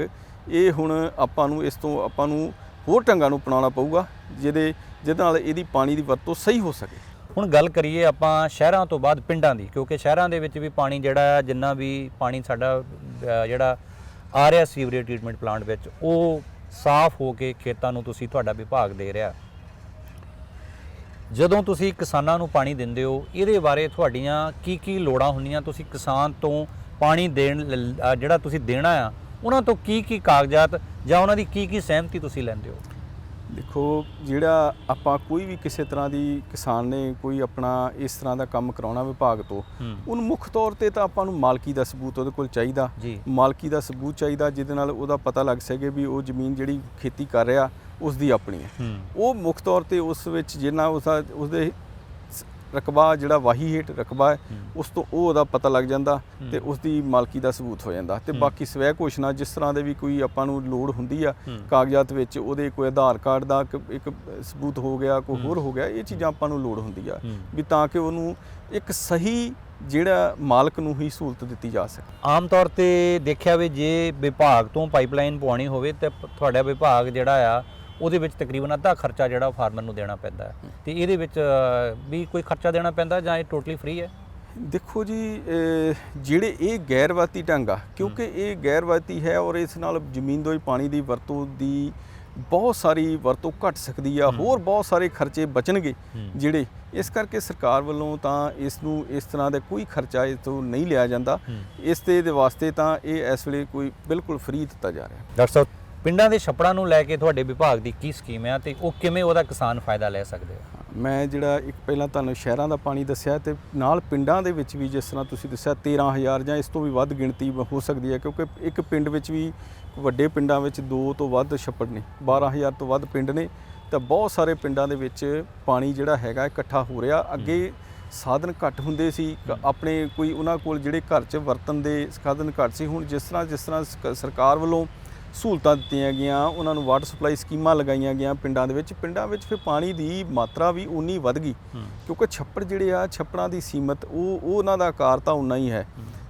ਇਹ ਹੁਣ ਆਪਾਂ ਨੂੰ ਇਸ ਤੋਂ ਆਪਾਂ ਨੂੰ ਹੋਰ ਢੰਗਾਂ ਨੂੰ ਅਪਣਾਉਣਾ ਪਊਗਾ ਜਿਹਦੇ ਜਿਹਦੇ ਨਾਲ ਇਹਦੀ ਪਾਣੀ ਦੀ ਵਰਤੋਂ ਸਹੀ ਹੋ ਸਕੇ। ਹੁਣ ਗੱਲ ਕਰੀਏ ਆਪਾਂ ਸ਼ਹਿਰਾਂ ਤੋਂ ਬਾਅਦ ਪਿੰਡਾਂ ਦੀ ਕਿਉਂਕਿ ਸ਼ਹਿਰਾਂ ਦੇ ਵਿੱਚ ਵੀ ਪਾਣੀ ਜਿਹੜਾ ਜਿੰਨਾ ਵੀ ਪਾਣੀ ਸਾਡਾ ਜਿਹੜਾ ਆ ਰਿਹਾ ਸੀਵਰੇਜ ਟ੍ਰੀਟਮੈਂਟ ਪਲਾਂਟ ਵਿੱਚ ਉਹ ਸਾਫ਼ ਹੋ ਕੇ ਖੇਤਾਂ ਨੂੰ ਤੁਸੀਂ ਤੁਹਾਡਾ ਵਿਭਾਗ ਦੇ ਰਿਹਾ। ਜਦੋਂ ਤੁਸੀਂ ਕਿਸਾਨਾਂ ਨੂੰ ਪਾਣੀ ਦਿੰਦੇ ਹੋ ਇਹਦੇ ਬਾਰੇ ਤੁਹਾਡੀਆਂ ਕੀ ਕੀ ਲੋੜਾਂ ਹੁੰਦੀਆਂ? ਤੁਸੀਂ ਕਿਸਾਨ ਤੋਂ ਪਾਣੀ ਦੇਣ ਲ- ਅ, ਜਿਹੜਾ ਤੁਸੀਂ ਦੇਣਾ ਆ ਉਹਨਾਂ ਤੋਂ ਕੀ ਕੀ ਕਾਗਜ਼ਾਤ ਜਾਂ ਉਹਨਾਂ ਦੀ ਕੀ ਕੀ ਸਹਿਮਤੀ ਤੁਸੀਂ ਲੈਂਦੇ ਹੋ? ਦੇਖੋ ਜਿਹੜਾ ਆਪਾਂ ਕੋਈ ਵੀ ਕਿਸੇ ਤਰ੍ਹਾਂ ਦੀ ਕਿਸਾਨ ਨੇ ਕੋਈ ਆਪਣਾ ਇਸ ਤਰ੍ਹਾਂ ਦਾ ਕੰਮ ਕਰਾਉਣਾ ਵਿਭਾਗ ਤੋਂ ਹੂੰ। ਉਹਨੂੰ ਮੁੱਖ ਤੌਰ ਤੇ ਤਾਂ ਆਪਾਂ ਨੂੰ ਮਾਲਕੀ ਦਾ ਸਬੂਤ ਉਹਦੇ ਕੋਲ ਚਾਹੀਦਾ। ਜੀ। ਮਾਲਕੀ ਦਾ ਸਬੂਤ ਚਾਹੀਦਾ ਜਿਹਦੇ ਨਾਲ ਉਹਦਾ ਪਤਾ ਲੱਗ ਸਕੇ ਵੀ ਉਹ ਜ਼ਮੀਨ ਜਿਹੜੀ ਖੇਤੀ ਕਰ ਰਿਹਾ ਉਸ ਦੀ ਆਪਣੀ ਹੈ ਉਹ ਮੁੱਖ ਤੌਰ ਤੇ ਉਸ ਵਿੱਚ ਜਿੰਨਾ ਉਸਦਾ ਉਸਦੇ ਰਕਬਾ ਜਿਹੜਾ ਵਾਹੀ ਹੇਠ ਰਕਬਾ ਹੈ। ਉਸ ਤੋਂ ਉਹ ਉਹਦਾ ਪਤਾ ਲੱਗ ਜਾਂਦਾ। ਤੇ ਉਸ ਦੀ ਮਾਲਕੀ ਦਾ ਸਬੂਤ ਹੋ ਜਾਂਦਾ ਤੇ। ਬਾਕੀ ਸਵੈ ਘੋਸ਼ਣਾ ਜਿਸ ਤਰ੍ਹਾਂ ਦੇ ਵੀ ਕੋਈ ਆਪਾਂ ਨੂੰ ਲੋੜ ਹੁੰਦੀ ਆ। ਕਾਗਜ਼ਾਤ ਵਿੱਚ ਉਹਦੇ ਕੋਈ ਆਧਾਰ ਕਾਰਡ ਦਾ ਇੱਕ- ਸਬੂਤ ਹੋ ਗਿਆ ਕੋਈ। ਹੋਰ ਹੋ ਗਿਆ ਇਹ ਚੀਜ਼ਾਂ ਆਪਾਂ ਨੂੰ ਲੋੜ ਹੁੰਦੀ ਆ। ਵੀ ਤਾਂ ਕਿ ਉਹਨੂੰ ਇੱਕ ਸਹੀ ਜਿਹੜਾ ਮਾਲਕ ਨੂੰ ਹੀ ਸਹੂਲਤ ਦਿੱਤੀ ਜਾ ਸਕੇ ਆਮ ਤੌਰ ਤੇ ਦੇਖਿਆ ਵੀ ਜੇ ਵਿਭਾਗ ਤੋਂ ਪਾਈਪਲਾਈਨ ਪਵਾਉਣੀ ਹੋਵੇ ਤੇ ਤੁਹਾਡਾ ਵਿਭਾਗ ਜਿਹੜਾ ਆ ਉਹਦੇ ਵਿੱਚ ਤਕਰੀਬਨ ਅੱਧਾ ਖਰਚਾ ਜਿਹੜਾ ਫਾਰਮਰ ਨੂੰ ਦੇਣਾ ਪੈਂਦਾ ਹੈ ਤੇ ਇਹਦੇ ਵਿੱਚ ਵੀ ਕੋਈ ਖਰਚਾ ਦੇਣਾ ਪੈਂਦਾ ਜਾਂ ਇਹ ਟੋਟਲੀ ਫ੍ਰੀ ਹੈ ਦੇਖੋ ਜੀ ਜਿਹੜੇ ਇਹ ਗੈਰਵਾਤੀ ਢੰਗ ਆ ਕਿਉਂਕਿ ਇਹ ਗੈਰਵਾਤੀ ਹੈ ਔਰ ਇਸ ਨਾਲ ਜ਼ਮੀਨ ਦੋਈ ਪਾਣੀ ਦੀ ਵਰਤੋਂ ਦੀ ਬਹੁਤ ਸਾਰੀ ਵਰਤੋਂ ਘਟ ਸਕਦੀ ਆ। ਹੋਰ ਬਹੁਤ ਸਾਰੇ ਖਰਚੇ ਬਚਣਗੇ। ਜਿਹੜੇ ਇਸ ਕਰਕੇ ਸਰਕਾਰ ਵੱਲੋਂ ਤਾਂ ਇਸ ਨੂੰ ਇਸ ਤਰ੍ਹਾਂ ਦਾ ਕੋਈ ਖਰਚਾ ਇਸ ਤੋਂ ਨਹੀਂ ਲਿਆ ਜਾਂਦਾ। ਇਸ ਤੇ ਦੇ ਵਾਸਤੇ ਤਾਂ ਇਹ ਇਸ ਵੇਲੇ ਕੋਈ ਬਿਲਕੁਲ ਫ੍ਰੀ ਦਿੱਤਾ ਜਾ ਰਿਹਾ ਡਾਕਟਰ ਸਾਹਿਬ ਪਿੰਡਾਂ ਦੇ ਛੱਪੜਾਂ ਨੂੰ ਲੈ ਕੇ ਤੁਹਾਡੇ ਵਿਭਾਗ ਦੀ ਕੀ ਸਕੀਮ ਹੈ ਤੇ ਉਹ ਕਿਵੇਂ ਉਹਦਾ ਕਿਸਾਨ ਫਾਇਦਾ ਲੈ ਸਕਦੇ ਆ? ਮੈਂ ਜਿਹੜਾ ਇੱਕ ਪਹਿਲਾਂ ਤੁਹਾਨੂੰ ਸ਼ਹਿਰਾਂ ਦਾ ਪਾਣੀ ਦੱਸਿਆ ਤੇ ਨਾਲ ਪਿੰਡਾਂ ਦੇ ਵਿੱਚ ਵੀ ਜਿਸ ਤਰ੍ਹਾਂ ਤੁਸੀਂ ਦੱਸਿਆ 13000 ਜਾਂ ਇਸ ਤੋਂ ਵੀ ਵੱਧ ਗਿਣਤੀ ਹੋ ਸਕਦੀ ਹੈ ਕਿਉਂਕਿ ਇੱਕ ਪਿੰਡ ਵਿੱਚ ਵੀ ਵੱਡੇ ਪਿੰਡਾਂ ਵਿੱਚ ਦੋ ਤੋਂ ਵੱਧ ਛੱਪੜ ਨੇ 12000 ਤੋਂ ਵੱਧ ਪਿੰਡ ਨੇ ਤਾਂ ਬਹੁਤ ਸਾਰੇ ਪਿੰਡਾਂ ਦੇ ਵਿੱਚ ਪਾਣੀ ਜਿਹੜਾ ਹੈਗਾ ਇਕੱਠਾ ਹੋ ਰਿਹਾ। ਅੱਗੇ ਸਾਧਨ ਘੱਟ ਹੁੰਦੇ ਸੀ ਆਪਣੇ ਕੋਈ ਉਹਨਾਂ ਕੋਲ ਜਿਹੜੇ ਘਰ 'ਚ ਵਰਤਨ ਦੇ ਸਾਧਨ ਘੱਟ ਸੀ ਹੁਣ ਜਿਸ ਤਰ੍ਹਾਂ ਜਿਸ ਤਰ੍ਹਾਂ ਸਰਕਾਰ ਵੱਲੋਂ ਸਹੂਲਤਾਂ ਦਿੱਤੀਆਂ ਗਈਆਂ ਉਹਨਾਂ ਨੂੰ ਵਾਟਰ ਸਪਲਾਈ ਸਕੀਮਾਂ ਲਗਾਈਆਂ ਗਈਆਂ ਪਿੰਡਾਂ ਦੇ ਵਿੱਚ। ਪਿੰਡਾਂ ਵਿੱਚ ਫਿਰ ਪਾਣੀ ਦੀ ਮਾਤਰਾ ਵੀ ਉਨੀ ਵੱਧ ਗਈ ਕਿਉਂਕਿ ਛੱਪੜ ਜਿਹੜੇ ਆ ਛੱਪੜਾਂ ਦੀ ਸੀਮਤ ਉਹ ਉਹ ਉਹਨਾਂ ਦਾ ਆਕਾਰ ਤਾਂ ਉਨਾ ਹੀ ਹੈ।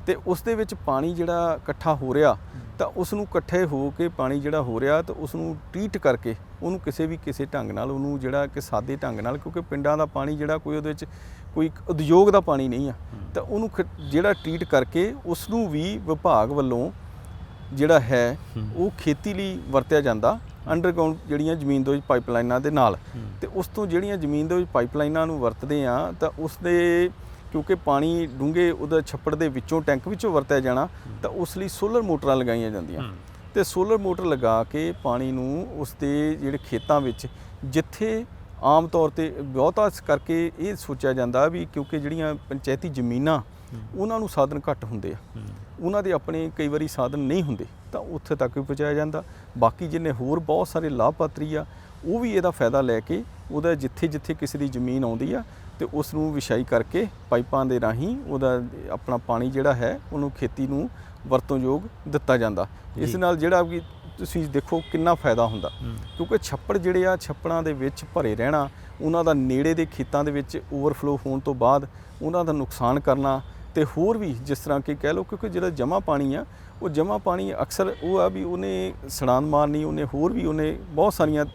ਤੇ ਉਸ ਦੇ ਵਿੱਚ ਪਾਣੀ ਜਿਹੜਾ ਇਕੱਠਾ ਹੋ ਰਿਹਾ ਤਾਂ ਉਸ ਨੂੰ ਇਕੱਠੇ ਹੋ ਕੇ ਪਾਣੀ ਜਿਹੜਾ ਹੋ ਰਿਹਾ ਤਾਂ ਉਸ ਨੂੰ ਟ੍ਰੀਟ ਕਰਕੇ ਉਹਨੂੰ ਕਿਸੇ ਵੀ ਕਿਸੇ ਢੰਗ ਨਾਲ ਉਹਨੂੰ ਜਿਹੜਾ ਕਿ ਸਾਦੇ ਢੰਗ ਨਾਲ ਕਿਉਂਕਿ ਪਿੰਡਾਂ ਦਾ ਪਾਣੀ ਜਿਹੜਾ ਕੋਈ ਉਹਦੇ ਵਿੱਚ ਕੋਈ ਉਦਯੋਗ ਦਾ ਪਾਣੀ ਨਹੀਂ ਆ। ਤਾਂ ਉਹਨੂੰ ਜਿਹੜਾ ਟ੍ਰੀਟ ਕਰਕੇ ਉਸ ਨੂੰ ਵੀ ਵਿਭਾਗ ਵੱਲੋਂ ਜਿਹੜਾ ਹੈ ਉਹ ਖੇਤੀ ਲਈ ਵਰਤਿਆ ਜਾਂਦਾ ਅੰਡਰਗਰਾਉਂਡ ਜਿਹੜੀਆਂ ਜ਼ਮੀਨ ਦੇ ਵਿੱਚ ਪਾਈਪਲਾਈਨਾਂ ਦੇ ਨਾਲ। ਤੇ ਉਸ ਤੋਂ ਜਿਹੜੀਆਂ ਜ਼ਮੀਨ ਦੇ ਵਿੱਚ ਪਾਈਪਲਾਈਨਾਂ ਨੂੰ ਵਰਤਦੇ ਆ ਤਾਂ ਉਸ ਦੇ ਕਿਉਂਕਿ ਪਾਣੀ ਡੂੰਘੇ ਉਹਦਾ ਛੱਪੜ ਦੇ ਵਿੱਚੋਂ ਟੈਂਕ ਵਿੱਚੋਂ ਵਰਤਿਆ ਜਾਣਾ ਤਾਂ ਉਸ ਲਈ ਸੋਲਰ ਮੋਟਰਾਂ ਲਗਾਈਆਂ ਜਾਂਦੀਆਂ। ਤੇ ਸੋਲਰ ਮੋਟਰ ਲਗਾ ਕੇ ਪਾਣੀ ਨੂੰ ਉਸ ਦੇ ਜਿਹੜੇ ਖੇਤਾਂ ਵਿੱਚ ਜਿੱਥੇ ਆਮ ਤੌਰ ਤੇ ਬਹੁਤਾ ਕਰਕੇ ਇਹ ਸੋਚਿਆ ਜਾਂਦਾ ਵੀ ਕਿਉਂਕਿ ਜਿਹੜੀਆਂ ਪੰਚਾਇਤੀ ਜ਼ਮੀਨਾਂ ਉਹਨਾਂ ਨੂੰ ਸਾਧਨ ਘੱਟ ਹੁੰਦੇ ਆ। ਉਹਨਾਂ ਦੇ ਆਪਣੇ ਕਈ ਵਾਰੀ ਸਾਧਨ ਨਹੀਂ ਹੁੰਦੇ ਤਾਂ ਉੱਥੇ ਤੱਕ ਵੀ ਪਹੁੰਚਾਇਆ ਜਾਂਦਾ। ਬਾਕੀ ਜਿੰਨੇ ਹੋਰ ਬਹੁਤ ਸਾਰੇ ਲਾਭਪਾਤਰੀ ਆ ਉਹ ਵੀ ਇਹਦਾ ਫਾਇਦਾ ਲੈ ਕੇ ਉਹਦਾ ਜਿੱਥੇ ਜਿੱਥੇ ਕਿਸੇ ਦੀ ਜ਼ਮੀਨ ਆਉਂਦੀ ਆ ਤੇ ਉਸ ਨੂੰ ਵਿਛਾਈ ਕਰਕੇ ਪਾਈਪਾਂ ਦੇ ਰਾਹੀਂ ਉਹਦਾ ਆਪਣਾ ਪਾਣੀ ਜਿਹੜਾ ਹੈ ਉਹਨੂੰ ਖੇਤੀ ਨੂੰ ਵਰਤੋਂਯੋਗ ਦਿੱਤਾ ਜਾਂਦਾ। ਇਸ। ਨਾਲ ਜਿਹੜਾ ਵੀ ਤੁਸੀਂ ਦੇਖੋ ਕਿੰਨਾ ਫਾਇਦਾ ਹੁੰਦਾ। ਕਿਉਂਕਿ ਛੱਪੜ ਜਿਹੜੇ ਆ ਛੱਪੜਾਂ ਦੇ ਵਿੱਚ ਭਰੇ ਰਹਿਣਾ ਉਹਨਾਂ ਦਾ ਨੇੜੇ ਦੇ ਖੇਤਾਂ ਦੇ ਵਿੱਚ ਓਵਰਫਲੋ ਹੋਣ ਤੋਂ ਬਾਅਦ ਉਹਨਾਂ ਦਾ ਨੁਕਸਾਨ ਕਰਨਾ ਤੇ ਹੋਰ ਵੀ ਜਿਸ ਤਰ੍ਹਾਂ ਕਿ ਕਹਿ ਲਓ ਕਿਉਂਕਿ ਜਿਹੜਾ ਜਮਾ ਪਾਣੀ ਆ ਉਹ ਜਮਾ ਪਾਣੀ ਅਕਸਰ ਉਹ ਆ ਵੀ ਉਹਨੇ ਸੜਾਨ ਮਾਰਨੀ ਉਹਨੇ ਹੋਰ ਵੀ ਉਹਨੇ ਬਹੁਤ ਸਾਰੀਆਂ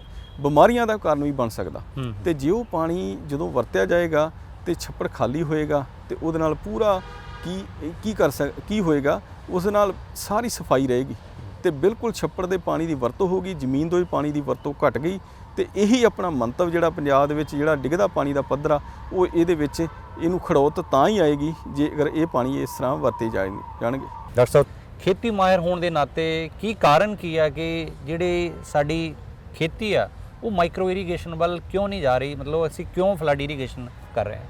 ਬਿਮਾਰੀਆਂ ਦਾ ਕਾਰਨ ਵੀ ਬਣ ਸਕਦਾ। ਹੂੰ ਤੇ ਜੇ ਉਹ ਪਾਣੀ ਜਦੋਂ ਵਰਤਿਆ ਜਾਏਗਾ ਤੇ ਛੱਪੜ ਖਾਲੀ ਹੋਏਗਾ ਤੇ ਉਹਦੇ ਨਾਲ ਪੂਰਾ ਕੀ ਕੀ ਕਰ ਸਕ ਕੀ ਹੋਏਗਾ ਉਸ ਨਾਲ ਸਾਰੀ ਸਫ਼ਾਈ ਰਹੇਗੀ। ਤੇ ਬਿਲਕੁਲ ਛੱਪੜ ਦੇ ਪਾਣੀ ਦੀ ਵਰਤੋਂ ਹੋਗੀ ਜ਼ਮੀਨ ਤੋਂ ਵੀ ਪਾਣੀ ਦੀ ਵਰਤੋਂ ਘਟ ਗਈ ਤੇ ਇਹੀ ਆਪਣਾ ਮੰਤਵ ਜਿਹੜਾ ਪੰਜਾਬ ਦੇ ਵਿੱਚ ਜਿਹੜਾ ਡਿੱਗਦਾ ਪਾਣੀ ਦਾ ਪੱਧਰ ਆ ਉਹ ਇਹਦੇ ਵਿੱਚ ਇਹਨੂੰ ਖੜੋਤ ਤਾਂ ਹੀ ਆਏਗੀ ਜੇ ਅਗਰ ਇਹ ਪਾਣੀ ਇਸ ਤਰ੍ਹਾਂ ਵਰਤੇ ਜਾਣ ਜਾਣਗੇ। ਡਾਕਟਰ ਸਾਹਿਬ ਖੇਤੀ ਮਾਹਿਰ ਹੋਣ ਦੇ ਨਾਤੇ ਕੀ ਕਾਰਨ ਕੀ ਆ ਕਿ ਜਿਹੜੇ ਸਾਡੀ ਖੇਤੀ ਆ ਉਹ ਮਾਈਕਰੋ ਇਰੀਗੇਸ਼ਨ ਵੱਲ ਕਿਉਂ ਨਹੀਂ ਜਾ ਰਹੀ? ਮਤਲਬ ਅਸੀਂ ਕਿਉਂ ਫਲੱਡ ਇਰੀਗੇਸ਼ਨ ਕਰ ਰਹੇ ਹਾਂ?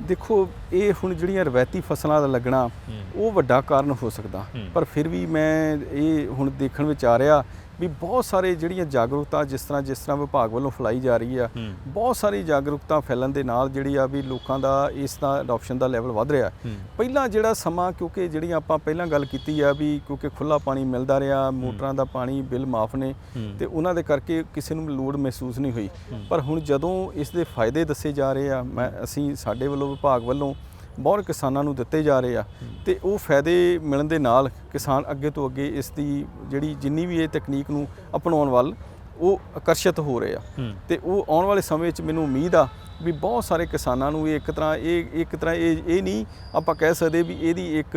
ਦੇਖੋ ਇਹ ਹੁਣ ਜਿਹੜੀਆਂ ਰਵਾਇਤੀ ਫਸਲਾਂ ਦਾ ਲੱਗਣਾ ਉਹ ਵੱਡਾ ਕਾਰਨ ਹੋ ਸਕਦਾ। ਪਰ ਫਿਰ ਵੀ ਮੈਂ ਇਹ ਹੁਣ ਦੇਖਣ ਵਿੱਚ ਆ ਰਿਹਾ ਵੀ ਬਹੁਤ ਸਾਰੇ ਜਿਹੜੀਆਂ ਜਾਗਰੂਕਤਾ ਜਿਸ ਤਰ੍ਹਾਂ ਜਿਸ ਤਰ੍ਹਾਂ ਵਿਭਾਗ ਵੱਲੋਂ ਫੈਲਾਈ ਜਾ ਰਹੀ ਆ। ਬਹੁਤ ਸਾਰੀ ਜਾਗਰੂਕਤਾ ਫੈਲਣ ਦੇ ਨਾਲ ਜਿਹੜੀ ਆ ਵੀ ਲੋਕਾਂ ਦਾ ਇਸ ਦਾ ਅਡਾਪਸ਼ਨ ਦਾ ਲੈਵਲ ਵੱਧ ਰਿਹਾ। ਪਹਿਲਾਂ ਜਿਹੜਾ ਸਮਾਂ ਕਿਉਂਕਿ ਜਿਹੜੀਆਂ ਆਪਾਂ ਪਹਿਲਾਂ ਗੱਲ ਕੀਤੀ ਆ ਵੀ ਕਿਉਂਕਿ ਖੁੱਲਾ ਪਾਣੀ ਮਿਲਦਾ ਰਿਹਾ ਮੋਟਰਾਂ ਦਾ ਪਾਣੀ ਬਿੱਲ ਮਾਫ ਨੇ। ਤੇ ਉਹਨਾਂ ਦੇ ਕਰਕੇ ਕਿਸੇ ਨੂੰ ਲੋੜ ਮਹਿਸੂਸ ਨਹੀਂ ਹੋਈ ਪਰ ਹੁਣ ਜਦੋਂ ਇਸ ਦੇ ਫਾਇਦੇ ਦੱਸੇ ਜਾ ਰਹੇ ਆ ਮੈਂ ਅਸੀਂ ਸਾਡੇ ਵੱਲੋਂ ਵਿਭਾਗ ਵੱਲੋਂ ਬਹੁਤ ਕਿਸਾਨਾਂ ਨੂੰ ਦਿੱਤੇ ਜਾ ਰਹੇ ਆ ਤੇ ਉਹ ਫਾਇਦੇ ਮਿਲਣ ਦੇ ਨਾਲ ਕਿਸਾਨ ਅੱਗੇ ਤੋਂ ਅੱਗੇ ਇਸ ਦੀ ਜਿਹੜੀ ਜਿੰਨੀ ਵੀ ਇਹ ਤਕਨੀਕ ਨੂੰ ਅਪਣਾਉਣ ਵੱਲ ਉਹ ਆਕਰਸ਼ਿਤ ਹੋ ਰਹੇ ਆ। ਤੇ ਉਹ ਆਉਣ ਵਾਲੇ ਸਮੇਂ ਵਿੱਚ ਮੈਨੂੰ ਉਮੀਦ ਆ ਵੀ ਬਹੁਤ ਸਾਰੇ ਕਿਸਾਨਾਂ ਨੂੰ ਇਹ ਇੱਕ ਤਰ੍ਹਾਂ ਇਹ ਇੱਕ ਤਰ੍ਹਾਂ ਇਹ ਇਹ ਨਹੀਂ ਆਪਾਂ ਕਹਿ ਸਕਦੇ ਵੀ ਇਹਦੀ ਇੱਕ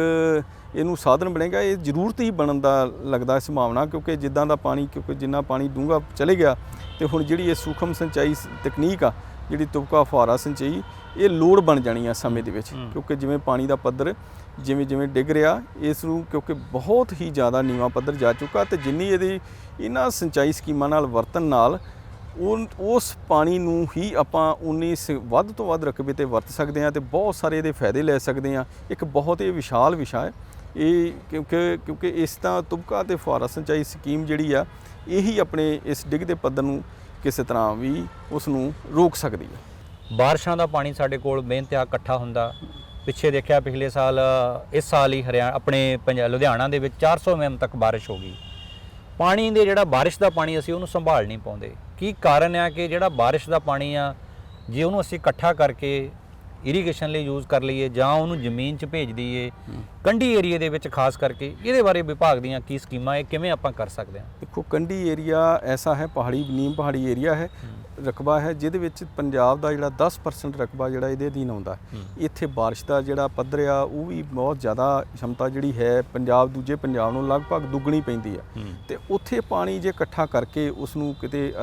ਇਹਨੂੰ ਸਾਧਨ ਬਣੇਗਾ ਇਹ ਜ਼ਰੂਰਤ ਹੀ ਬਣਨ ਦਾ ਲੱਗਦਾ ਸੰਭਾਵਨਾ ਕਿਉਂਕਿ ਜਿੱਦਾਂ ਦਾ ਪਾਣੀ ਕਿਉਂਕਿ ਜਿੰਨਾ ਪਾਣੀ ਡੂੰਘਾ ਚਲੇ ਗਿਆ ਤੇ ਹੁਣ ਜਿਹੜੀ ਇਹ ਸੂਖਮ ਸਿੰਚਾਈ ਤਕਨੀਕ ਆ ਜਿਹੜੀ ਤੁਪਕਾ ਫੁਹਾਰਾ ਸਿੰਚਾਈ ਇਹ ਲੋੜ ਬਣ ਜਾਣੀ ਆ ਸਮੇਂ ਦੇ ਵਿੱਚ। ਕਿਉਂਕਿ ਜਿਵੇਂ ਪਾਣੀ ਦਾ ਪੱਧਰ ਜਿਵੇਂ ਜਿਵੇਂ ਡਿੱਗ ਰਿਹਾ ਇਸ ਨੂੰ ਕਿਉਂਕਿ ਬਹੁਤ ਹੀ ਜ਼ਿਆਦਾ ਨੀਵਾਂ ਪੱਧਰ ਜਾ ਚੁੱਕਾ ਤੇ ਜਿੰਨੀ ਇਹਦੀ ਇਹਨਾਂ ਸਿੰਚਾਈ ਸਕੀਮਾਂ ਨਾਲ ਵਰਤਣ ਨਾਲ ਉਸ ਪਾਣੀ ਨੂੰ ਹੀ ਆਪਾਂ ਉਨੀ ਵੱਧ ਤੋਂ ਵੱਧ ਰਕਬੇ ਤੇ ਵਰਤ ਸਕਦੇ ਹਾਂ ਤੇ ਬਹੁਤ ਸਾਰੇ ਇਹਦੇ ਫਾਇਦੇ ਲੈ ਸਕਦੇ ਹਾਂ ਇੱਕ ਬਹੁਤ ਹੀ ਵਿਸ਼ਾਲ ਵਿਸ਼ਾ ਹੈ ਇਹ ਕਿਉਂਕਿ ਕਿਉਂਕਿ ਇਸ ਤਾਂ ਤੁਬਕਾ ਤੇ ਫੁਹਾਰਾ ਸਿੰਚਾਈ ਸਕੀਮ ਜਿਹੜੀ ਆ, ਇਹੀ ਆਪਣੇ ਇਸ ਡਿੱਗਦੇ ਪੱਧਰ ਨੂੰ ਕਿਸੇ ਤਰ੍ਹਾਂ ਵੀ ਉਸ ਨੂੰ ਰੋਕ ਸਕਦੀ ਹੈ ਬਾਰਿਸ਼ਾਂ ਦਾ ਪਾਣੀ ਸਾਡੇ ਕੋਲ ਬੇਨਤਹਾ ਇਕੱਠਾ ਹੁੰਦਾ। ਪਿੱਛੇ ਦੇਖਿਆ ਪਿਛਲੇ ਸਾਲ, ਇਸ ਸਾਲ ਹੀ ਹਰਿਆਣਾ ਆਪਣੇ ਪੰਜਾਬ ਲੁਧਿਆਣਾ ਦੇ ਵਿੱਚ 400 ਐਮ ਤੱਕ ਬਾਰਿਸ਼ ਹੋ ਗਈ। ਪਾਣੀ ਦੇ ਜਿਹੜਾ ਬਾਰਿਸ਼ ਦਾ ਪਾਣੀ ਅਸੀਂ ਉਹਨੂੰ ਸੰਭਾਲ ਨਹੀਂ ਪਾਉਂਦੇ। ਕੀ ਕਾਰਨ ਆ ਕਿ ਜਿਹੜਾ ਬਾਰਿਸ਼ ਦਾ ਪਾਣੀ ਆ, ਜੇ ਉਹਨੂੰ ਅਸੀਂ ਇਕੱਠਾ ਕਰਕੇ ਇਰੀਗੇਸ਼ਨ ਲਈ ਯੂਜ਼ ਕਰ ਲਈਏ ਜਾਂ ਉਹਨੂੰ ਜ਼ਮੀਨ 'ਚ ਭੇਜ ਦਈਏ ਕੰਢੀ ਏਰੀਏ ਦੇ ਵਿੱਚ ਖਾਸ ਕਰਕੇ ਇਹਦੇ ਬਾਰੇ ਵਿਭਾਗ ਦੀਆਂ ਕੀ ਸਕੀਮਾਂ ਇਹ ਕਿਵੇਂ ਆਪਾਂ ਕਰ ਸਕਦੇ ਹਾਂ? ਦੇਖੋ ਕੰਢੀ ਏਰੀਆ ਐਸਾ ਹੈ ਪਹਾੜੀ ਨੀਮ ਪਹਾੜੀ ਏਰੀਆ ਹੈ ਰਕਬਾ ਹੈ ਜਿਹਦੇ ਵਿੱਚ ਪੰਜਾਬ ਦਾ ਜਿਹੜਾ 10% ਰਕਬਾ ਜਿਹੜਾ ਇਹਦੇ ਅਧੀਨ ਆਉਂਦਾ ਹੈ। ਹੂੰ। ਇੱਥੇ ਬਾਰਿਸ਼ ਦਾ ਜਿਹੜਾ ਪੱਧਰ ਆ ਉਹ ਵੀ ਬਹੁਤ ਜ਼ਿਆਦਾ ਸ਼ਮਤਾ ਜਿਹੜੀ ਹੈ ਪੰਜਾਬ ਦੂਜੇ ਪੰਜਾਬ ਨੂੰ ਲਗਭਗ ਦੁੱਗਣੀ ਪੈਂਦੀ ਆ। ਤੇ ਉੱਥੇ ਪਾਣੀ ਜੇ ਇਕੱਠਾ ਕਰਕੇ ਉਸ ਨੂੰ ਕਿਤੇ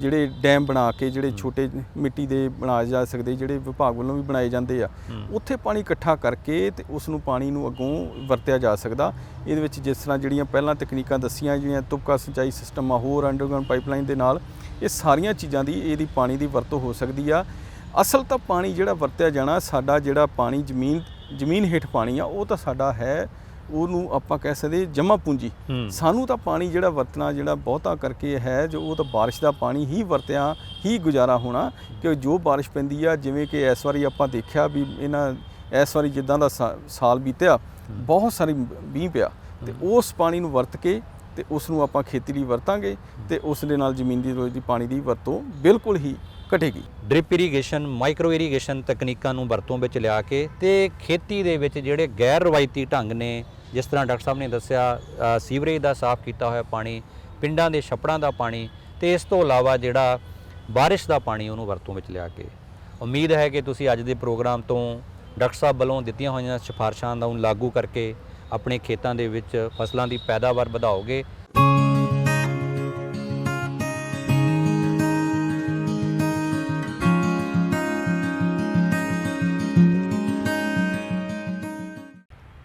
ਜਿਹੜੇ ਡੈਮ ਬਣਾ ਕੇ ਜਿਹੜੇ ਛੋਟੇ ਮਿੱਟੀ ਦੇ ਬਣਾਏ ਜਾ ਸਕਦੇ ਜਿਹੜੇ ਵਿਭਾਗ ਵੱਲੋਂ ਵੀ ਬਣਾਏ ਜਾਂਦੇ ਆ। ਉੱਥੇ ਪਾਣੀ ਇਕੱਠਾ ਕਰਕੇ ਤੇ ਉਸ ਨੂੰ ਪਾਣੀ ਨੂੰ ਅੱਗੋਂ ਵਰਤਿਆ ਜਾ ਸਕਦਾ। ਇਹਦੇ ਵਿੱਚ ਜਿਸ ਤਰ੍ਹਾਂ ਜਿਹੜੀਆਂ ਪਹਿਲਾਂ ਤਕਨੀਕਾਂ ਦੱਸੀਆਂ ਜਿਹੜੀਆਂ ਤੁਪਕਾ ਸਿੰਚਾਈ ਸਿਸਟਮ ਆ ਹੋਰ ਅੰਡਰਗਰਾਉਂਡ ਪਾਈਪਲਾਈਨ ਦੇ ਨਾਲ ਇਹ ਸਾਰੀਆਂ ਚੀਜ਼ਾਂ ਦੀ ਇਹਦੀ ਪਾਣੀ ਦੀ ਵਰਤੋਂ ਹੋ ਸਕਦੀ ਆ। ਅਸਲ ਤਾਂ ਪਾਣੀ ਜਿਹੜਾ ਵਰਤਿਆ ਜਾਣਾ ਸਾਡਾ ਜਿਹੜਾ ਪਾਣੀ ਜ਼ਮੀਨ ਜ਼ਮੀਨ ਹੇਠ ਪਾਣੀ ਆ ਉਹ ਤਾਂ ਸਾਡਾ ਹੈ ਉਹਨੂੰ ਆਪਾਂ ਕਹਿ ਸਕਦੇ ਜਮਾ ਪੂੰਜੀ। ਸਾਨੂੰ ਤਾਂ ਪਾਣੀ ਜਿਹੜਾ ਵਰਤਣਾ ਜਿਹੜਾ ਬਹੁਤਾ ਕਰਕੇ ਹੈ ਜੋ ਉਹ ਤਾਂ ਬਾਰਿਸ਼ ਦਾ ਪਾਣੀ ਹੀ ਵਰਤਿਆ ਹੀ ਗੁਜ਼ਾਰਾ ਹੋਣਾ ਕਿ ਜੋ ਬਾਰਿਸ਼ ਪੈਂਦੀ ਆ ਜਿਵੇਂ ਕਿ ਇਸ ਵਾਰੀ ਆਪਾਂ ਦੇਖਿਆ ਵੀ ਇਹਨਾਂ ਇਸ ਵਾਰੀ ਜਿੱਦਾਂ ਦਾ ਸਾਲ ਬੀਤਿਆ ਬਹੁਤ ਸਾਰੀ ਮੀਂਹ ਪਿਆ। ਤੇ ਉਸ ਪਾਣੀ ਨੂੰ ਵਰਤ ਕੇ ਤੇ ਉਸ ਨੂੰ ਆਪਾਂ ਖੇਤੀ ਲਈ ਵਰਤਾਂਗੇ ਤੇ ਉਸ ਦੇ ਨਾਲ ਜ਼ਮੀਨ ਦੀ ਰੋਜ਼ ਦੀ ਪਾਣੀ ਦੀ ਵਰਤੋਂ ਬਿਲਕੁਲ ਹੀ ਘਟੇਗੀ। ਡ੍ਰਿਪ ਇਰੀਗੇਸ਼ਨ, ਮਾਈਕਰੋ ਇਰੀਗੇਸ਼ਨ ਤਕਨੀਕਾਂ ਨੂੰ ਵਰਤੋਂ ਵਿੱਚ ਲਿਆ ਕੇ ਤੇ ਖੇਤੀ ਦੇ ਵਿੱਚ ਜਿਹੜੇ ਗੈਰ ਰਵਾਇਤੀ ਢੰਗ ਨੇ, ਜਿਸ ਤਰ੍ਹਾਂ ਡਾਕਟਰ ਸਾਹਿਬ ਨੇ ਦੱਸਿਆ ਸੀਵਰੇਜ ਦਾ ਸਾਫ਼ ਕੀਤਾ ਹੋਇਆ ਪਾਣੀ, ਪਿੰਡਾਂ ਦੇ ਛੱਪੜਾਂ ਦਾ ਪਾਣੀ ਤੇ ਇਸ ਤੋਂ ਇਲਾਵਾ ਜਿਹੜਾ ਬਾਰਿਸ਼ ਦਾ ਪਾਣੀ ਉਹਨੂੰ ਵਰਤੋਂ ਵਿੱਚ ਲਿਆ ਕੇ। ਉਮੀਦ ਹੈ ਕਿ ਤੁਸੀਂ ਅੱਜ ਦੇ ਪ੍ਰੋਗਰਾਮ ਤੋਂ ਡਾਕਟਰ ਸਾਹਿਬ ਵੱਲੋਂ ਦਿੱਤੀਆਂ ਹੋਈਆਂ ਸਿਫਾਰਸ਼ਾਂ ਦਾ ਨੂੰ ਲਾਗੂ ਕਰਕੇ ਆਪਣੇ ਖੇਤਾਂ ਦੇ ਵਿੱਚ ਫਸਲਾਂ ਦੀ ਪੈਦਾਵਾਰ ਵਧਾਓਗੇ।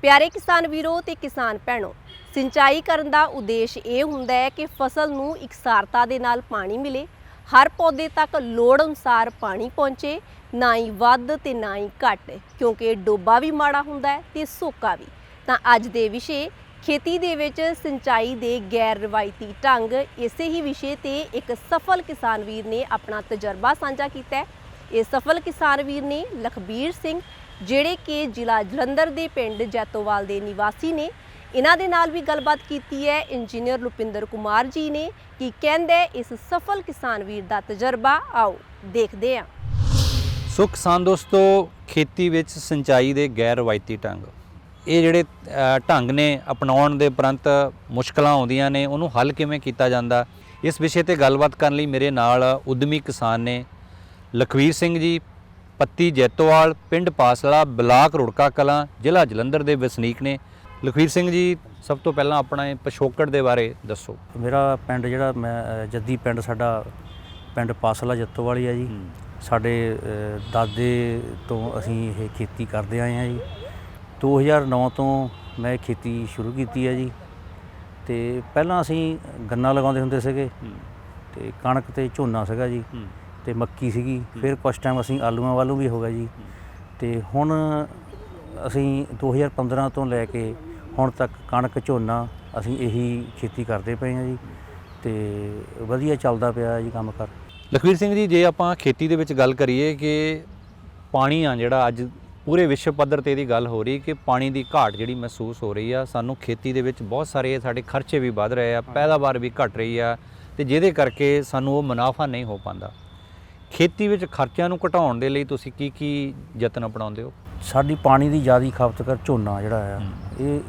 ਪਿਆਰੇ ਕਿਸਾਨ ਵੀਰੋ ਤੇ ਕਿਸਾਨ ਭੈਣੋ, ਸਿੰਚਾਈ ਕਰਨ ਦਾ ਉਦੇਸ਼ ਇਹ ਹੁੰਦਾ ਹੈ ਕਿ ਫਸਲ ਨੂੰ ਇਕਸਾਰਤਾ ਦੇ ਨਾਲ ਪਾਣੀ ਮਿਲੇ। ਹਰ ਪੌਦੇ ਤੱਕ ਲੋੜ ਅਨੁਸਾਰ ਪਾਣੀ ਪਹੁੰਚੇ, ਨਾ ਹੀ ਵੱਧ ਤੇ ਨਾ ਹੀ ਘੱਟ, ਕਿਉਂਕਿ ਡੋਬਾ ਵੀ ਮਾੜਾ ਹੁੰਦਾ ਹੈ ਤੇ ਸੋਕਾ ਵੀ। ਤਾਂ ਅੱਜ ਦੇ ਵਿਸ਼ੇ, ਖੇਤੀ ਦੇ ਵਿੱਚ ਸਿੰਚਾਈ ਦੇ ਗੈਰ ਰਵਾਇਤੀ ਢੰਗ, ਇਸੇ ਹੀ ਵਿਸ਼ੇ ਤੇ ਇੱਕ ਸਫਲ ਕਿਸਾਨ ਵੀਰ ਨੇ ਆਪਣਾ ਤਜਰਬਾ ਸਾਂਝਾ ਕੀਤਾ ਹੈ। ਇਹ ਸਫਲ ਕਿਸਾਨ ਵੀਰ ਨੇ ਲਖਬੀਰ ਸਿੰਘ ਜਿਹੜੇ ਕਿ ਜ਼ਿਲ੍ਹਾ ਜਲੰਧਰ ਦੇ ਪਿੰਡ ਜੈਤੋਵਾਲ ਦੇ ਨਿਵਾਸੀ ਨੇ। ਇਹਨਾਂ ਦੇ ਨਾਲ ਵੀ ਗੱਲਬਾਤ ਕੀਤੀ ਹੈ। ਇੰਜੀਨੀਅਰ ਲੁਪਿੰਦਰ ਕੁਮਾਰ ਜੀ ਨੇ ਕੀ ਕਹਿੰਦੇ ਇਸ ਸਫਲ ਕਿਸਾਨ ਵੀਰ ਦਾ ਤਜਰਬਾ, ਆਓ ਦੇਖਦੇ ਹਾਂ। ਸੋ ਕਿਸਾਨ ਦੋਸਤੋ, ਖੇਤੀ ਵਿੱਚ ਸਿੰਚਾਈ ਦੇ ਗੈਰ ਰਵਾਇਤੀ ਢੰਗ। ਇਹ ਜਿਹੜੇ ਢੰਗ ਨੇ ਅਪਣਾਉਣ ਦੇ ਉਪਰੰਤ ਮੁਸ਼ਕਲਾਂ ਆਉਂਦੀਆਂ ਨੇ, ਉਹਨੂੰ ਹੱਲ ਕਿਵੇਂ ਕੀਤਾ ਜਾਂਦਾ? ਇਸ ਵਿਸ਼ੇ ਤੇ ਗੱਲਬਾਤ ਕਰਨ ਲਈ ਮੇਰੇ ਨਾਲ ਉਦਮੀ ਕਿਸਾਨ ਨੇ ਲਖਵੀਰ ਸਿੰਘ ਜੀ ਪੱਤੀ ਜੈਤੋਵਾਲ ਪਿੰਡ ਪਾਸਲਾ ਬਲਾਕ ਰੁੜਕਾ ਕਲਾਂ ਜ਼ਿਲ੍ਹਾ ਜਲੰਧਰ ਦੇ ਵਸਨੀਕ ਨੇ। ਲਖਵੀਰ ਸਿੰਘ ਜੀ ਸਭ ਤੋਂ ਪਹਿਲਾਂ ਆਪਣਾ ਇਹ ਪਿਛੋਕੜ ਦੇ ਬਾਰੇ ਦੱਸੋ। ਮੇਰਾ ਪਿੰਡ ਜਿਹੜਾ ਮੈਂ ਜੱਦੀ ਪਿੰਡ ਸਾਡਾ ਪਿੰਡ ਪਾਸਲਾ ਜੱਤੋ ਵਾਲੀ ਹੈ ਜੀ। ਸਾਡੇ ਦਾਦੇ ਤੋਂ ਅਸੀਂ ਇਹ ਖੇਤੀ ਕਰਦੇ ਆਏ ਹਾਂ ਜੀ। 2009 ਤੋਂ ਮੈਂ ਖੇਤੀ ਸ਼ੁਰੂ ਕੀਤੀ ਹੈ ਜੀ। ਤੇ ਪਹਿਲਾਂ ਅਸੀਂ ਗੰਨਾ ਲਗਾਉਂਦੇ ਹੁੰਦੇ ਸੀਗੇ। ਤੇ ਕਣਕ ਤੇ ਝੋਨਾ ਸੀਗਾ ਜੀ। ਤੇ ਮੱਕੀ ਸੀਗੀ। ਫਿਰ ਕੁਝ ਟਾਈਮ ਅਸੀਂ ਆਲੂਆਂ ਵੱਲੋਂ ਵੀ ਹੋ ਗਿਆ ਜੀ। ਤੇ ਹੁਣ ਅਸੀਂ 2015 ਤੋਂ ਲੈ ਕੇ ਹੁਣ ਤੱਕ ਕਣਕ ਝੋਨਾ ਅਸੀਂ ਇਹੀ ਖੇਤੀ ਕਰਦੇ ਪਏ ਹਾਂ ਜੀ। ਤੇ ਵਧੀਆ ਚੱਲਦਾ ਪਿਆ ਜੀ ਕੰਮ ਕਰ। ਲਖਵੀਰ ਸਿੰਘ ਜੀ, ਜੇ ਆਪਾਂ ਖੇਤੀ ਦੇ ਵਿੱਚ ਗੱਲ ਕਰੀਏ ਕਿ ਪਾਣੀ ਆ ਜਿਹੜਾ ਅੱਜ ਪੂਰੇ ਵਿਸ਼ਵ ਪੱਧਰ ਤੇ ਇਹਦੀ ਗੱਲ ਹੋ ਰਹੀ ਕਿ ਪਾਣੀ ਦੀ ਘਾਟ ਜਿਹੜੀ ਮਹਿਸੂਸ ਹੋ ਰਹੀ ਆ, ਸਾਨੂੰ ਖੇਤੀ ਦੇ ਵਿੱਚ ਬਹੁਤ ਸਾਰੇ ਸਾਡੇ ਖਰਚੇ ਵੀ ਵੱਧ ਰਹੇ ਆ, ਪੈਦਾਵਾਰ ਵੀ ਘਟ ਰਹੀ ਆ ਤੇ ਜਿਹਦੇ ਕਰਕੇ ਸਾਨੂੰ ਉਹ ਮੁਨਾਫਾ ਨਹੀਂ ਹੋ ਪਾਉਂਦਾ। ਖੇਤੀ ਵਿੱਚ ਖਰਚਿਆਂ ਨੂੰ ਘਟਾਉਣ ਦੇ ਲਈ ਤੁਸੀਂ ਕੀ ਕੀ ਯਤਨ ਅਪਣਾਉਂਦੇ ਹੋ? ਸਾਡੀ ਪਾਣੀ ਦੀ ਜ਼ਿਆਦਾ ਖਪਤ ਕਰ ਝੋਨਾ ਜਿਹੜਾ ਆ ਇਹ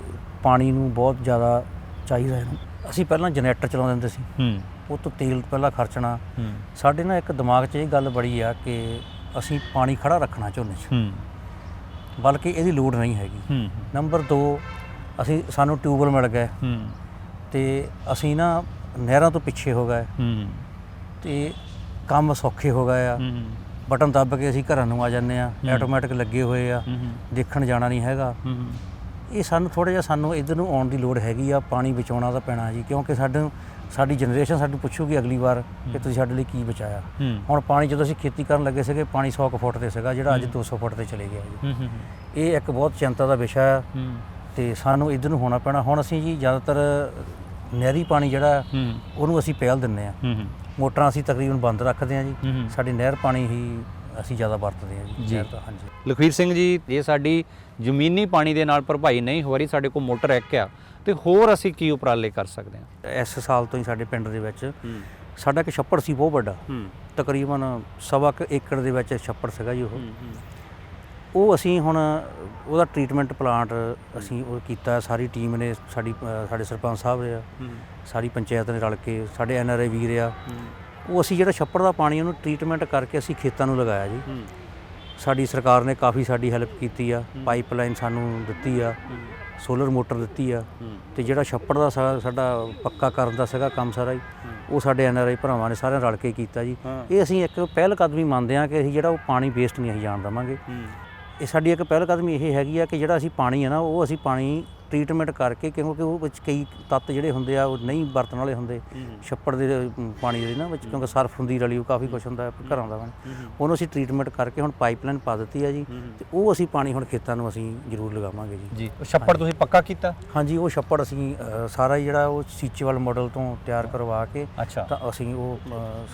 ਪਾਣੀ ਨੂੰ ਬਹੁਤ ਜ਼ਿਆਦਾ ਚਾਹੀਦਾ ਇਹਨੂੰ ਅਸੀਂ ਪਹਿਲਾਂ ਜਨਰੇਟਰ ਚਲਾਉਂਦੇ ਹੁੰਦੇ ਸੀ। ਹੂੰ। ਉਹ ਤੋਂ ਤੇਲ ਪਹਿਲਾਂ ਖਰਚਣਾ। ਹੂੰ। ਸਾਡੇ ਨਾ ਇੱਕ ਦਿਮਾਗ 'ਚ ਇਹ ਗੱਲ ਬੜੀ ਆ ਕਿ ਅਸੀਂ ਪਾਣੀ ਖੜਾ ਰੱਖਣਾ ਝੋਨੇ 'ਚ। ਹੂੰ। ਬਲਕਿ ਇਹਦੀ ਲੋੜ ਨਹੀਂ ਹੈਗੀ। ਹੂੰ। ਨੰਬਰ 2 ਅਸੀਂ ਸਾਨੂੰ ਟਿਊਬਵੈਲ ਮਿਲ ਗਏ। ਹੂੰ। ਤੇ ਅਸੀਂ ਨਾ ਨਹਿਰਾਂ ਤੋਂ ਪਿੱਛੇ ਹੋ ਗਏ। ਹੂੰ। ਤੇ ਕੰਮ ਸੌਖੇ ਹੋ ਗਏ ਆ। ਹੂੰ ਬਟਨ ਦੱਬ ਕੇ ਅਸੀਂ ਘਰਾਂ ਨੂੰ ਆ ਜਾਂਦੇ ਆ। ਆਟੋਮੈਟਿਕ ਲੱਗੇ ਹੋਏ ਆ। ਹੂੰ ਦੇਖਣ ਜਾਣਾ ਨਹੀਂ ਹੈਗਾ। ਹੂੰ ਇਹ ਸਾਨੂੰ ਥੋੜਾ ਜਿਹਾ ਸਾਨੂੰ ਇਧਰ ਨੂੰ ਆਉਣ ਦੀ ਲੋੜ ਹੈਗੀ ਆ। ਪਾਣੀ ਬਚਾਉਣਾ ਤਾਂ ਪੈਣਾ ਜੀ ਕਿਉਂਕਿ ਸਾਡੇ ਸਾਡੀ ਜਨਰੇਸ਼ਨ ਸਾਨੂੰ ਪੁੱਛੂਗੀ ਅਗਲੀ ਵਾਰ ਕਿ ਤੁਸੀਂ ਸਾਡੇ ਲਈ ਕੀ ਬਚਾਇਆ। ਹੁਣ ਪਾਣੀ ਜਦੋਂ ਅਸੀਂ ਖੇਤੀ ਕਰਨ ਲੱਗੇ ਸੀਗੇ ਪਾਣੀ 100 ਕੁ ਫੁੱਟ ਤੇ ਸੀਗਾ ਜਿਹੜਾ ਅੱਜ 200 ਫੁੱਟ ਤੇ ਚਲੇ ਗਿਆ ਜੀ। ਇਹ ਇੱਕ ਬਹੁਤ ਚਿੰਤਾ ਦਾ ਵਿਸ਼ਾ ਆ। ਹੂੰ। ਤੇ ਸਾਨੂੰ ਇਧਰ ਨੂੰ ਹੋਣਾ ਪੈਣਾ। ਹੁਣ ਅਸੀਂ ਜੀ ਜ਼ਿਆਦਾਤਰ ਨਹਿਰੀ ਪਾਣੀ ਜਿਹੜਾ ਉਹਨੂੰ ਅਸੀਂ ਪਹਿਲ ਦਿੰਨੇ ਆ। ਮੋਟਰਾਂ ਅਸੀਂ ਤਕਰੀਬਨ ਬੰਦ ਰੱਖਦੇ ਆ ਜੀ। ਹੂੰ ਸਾਡੀ ਨਹਿਰ ਪਾਣੀ ਹੀ ਅਸੀਂ ਜ਼ਿਆਦਾ ਵਰਤਦੇ ਆ ਜੀ ਜੀ। ਨਹਿਰ ਦਾ, ਹਾਂਜੀ। ਲਖਵੀਰ ਸਿੰਘ ਜੀ ਇਹ ਸਾਡੀ ਜ਼ਮੀਨੀ ਪਾਣੀ ਦੇ ਨਾਲ ਭਰਪਾਈ ਨਹੀਂ ਹੋ ਰਹੀ ਸਾਡੇ ਕੋਲ ਮੋਟਰ ਇੱਕ ਆ ਤੇ ਹੋਰ ਅਸੀਂ ਕੀ ਉਪਰਾਲੇ ਕਰ ਸਕਦੇ ਹਾਂ? ਇਸ ਸਾਲ ਤੋਂ ਹੀ ਸਾਡੇ ਪਿੰਡ ਦੇ ਵਿੱਚ ਸਾਡਾ ਇੱਕ ਛੱਪੜ ਸੀ ਬਹੁਤ ਵੱਡਾ। ਤਕਰੀਬਨ ਸਵਾ ਕੁ ਏਕੜ ਦੇ ਵਿੱਚ ਛੱਪੜ ਸੀਗਾ ਜੀ ਉਹ। ਉਹ ਅਸੀਂ ਹੁਣ ਉਹਦਾ ਟ੍ਰੀਟਮੈਂਟ ਪਲਾਂਟ ਅਸੀਂ ਉਹ ਕੀਤਾ ਸਾਰੀ ਟੀਮ ਨੇ ਸਾਡੀ ਅ, ਸਾਡੇ ਸਰਪੰਚ ਸਾਹਿਬ ਆ ਸਾਰੀ ਪੰਚਾਇਤ ਨੇ ਰਲ ਕੇ ਸਾਡੇ ਐਨ ਆਰ ਆਈ ਵੀਰ ਆ। ਉਹ ਅਸੀਂ ਜਿਹੜਾ ਛੱਪੜ ਦਾ ਪਾਣੀ ਉਹਨੂੰ ਟ੍ਰੀਟਮੈਂਟ ਕਰਕੇ ਅਸੀਂ ਖੇਤਾਂ ਨੂੰ ਲਗਾਇਆ ਜੀ। ਸਾਡੀ ਸਰਕਾਰ ਨੇ ਕਾਫੀ ਸਾਡੀ ਹੈਲਪ ਕੀਤੀ ਆ ਪਾਈਪਲਾਈਨ ਸਾਨੂੰ ਦਿੱਤੀ ਆ ਸੋਲਰ ਮੋਟਰ ਦਿੱਤੀ ਆ। ਤੇ ਜਿਹੜਾ ਛੱਪੜ ਦਾ ਸਾ- ਸਾਡਾ ਪੱਕਾ ਕਰਨ ਦਾ ਸੀਗਾ ਕੰਮ ਸਾਰਾ ਹੀ ਉਹ ਸਾਡੇ ਐਨ ਆਰ ਆਈ ਭਰਾਵਾਂ ਨੇ ਸਾਰਿਆਂ ਰਲ ਕੇ ਕੀਤਾ ਜੀ। ਇਹ ਅਸੀਂ ਇੱਕ ਪਹਿਲ ਕਦਮੀ ਮੰਨਦੇ ਆ ਕਿ ਅਸੀਂ ਜਿਹੜਾ ਉਹ ਪਾਣੀ ਵੇਸਟ ਨਹੀਂ ਅਸੀਂ ਜਾਣ ਦੇਵਾਂਗੇ। ਇਹ ਸਾਡੀ ਇੱਕ ਪਹਿਲ ਕਦਮੀ ਇਹ ਹੈਗੀ ਆ ਕਿ ਜਿਹੜਾ ਅਸੀਂ ਪਾਣੀ ਹੈ ਨਾ ਉਹ ਅਸੀਂ ਪਾਣੀ ਟ੍ਰੀਟਮੈਂਟ ਕਰਕੇ ਕਿਉਂਕਿ ਉਹ ਵਿੱਚ ਕਈ ਤੱਤ ਜਿਹੜੇ ਹੁੰਦੇ ਆ ਉਹ ਨਹੀਂ ਵਰਤਣ ਵਾਲੇ ਹੁੰਦੇ। ਛੱਪੜ ਦੇ ਪਾਣੀ ਦੇ ਨਾ ਵਿੱਚ ਕਿਉਂਕਿ ਸਰਫ ਹੁੰਦੀ ਰਲੀ ਉਹ ਕਾਫੀ ਕੁਝ ਹੁੰਦਾ ਘਰਾਂ ਦਾ ਉਹਨੂੰ ਅਸੀਂ ਟ੍ਰੀਟਮੈਂਟ ਕਰਕੇ ਹੁਣ ਪਾਈਪਲਾਈਨ ਪਾ ਦਿੱਤੀ ਆ ਜੀ। ਤੇ ਉਹ ਅਸੀਂ ਪਾਣੀ ਹੁਣ ਖੇਤਾਂ ਨੂੰ ਅਸੀਂ ਜ਼ਰੂਰ ਲਗਾਵਾਂਗੇ ਜੀ। ਜੀ ਛੱਪੜ ਤੁਸੀਂ ਪੱਕਾ ਕੀਤਾ? ਹਾਂਜੀ ਉਹ ਛੱਪੜ ਅਸੀਂ ਸਾਰਾ ਜਿਹੜਾ ਉਹ ਸੀਚੇਵਾਲ ਮਾਡਲ ਤੋਂ ਤਿਆਰ ਕਰਵਾ ਕੇ ਤਾਂ ਅਸੀਂ ਉਹ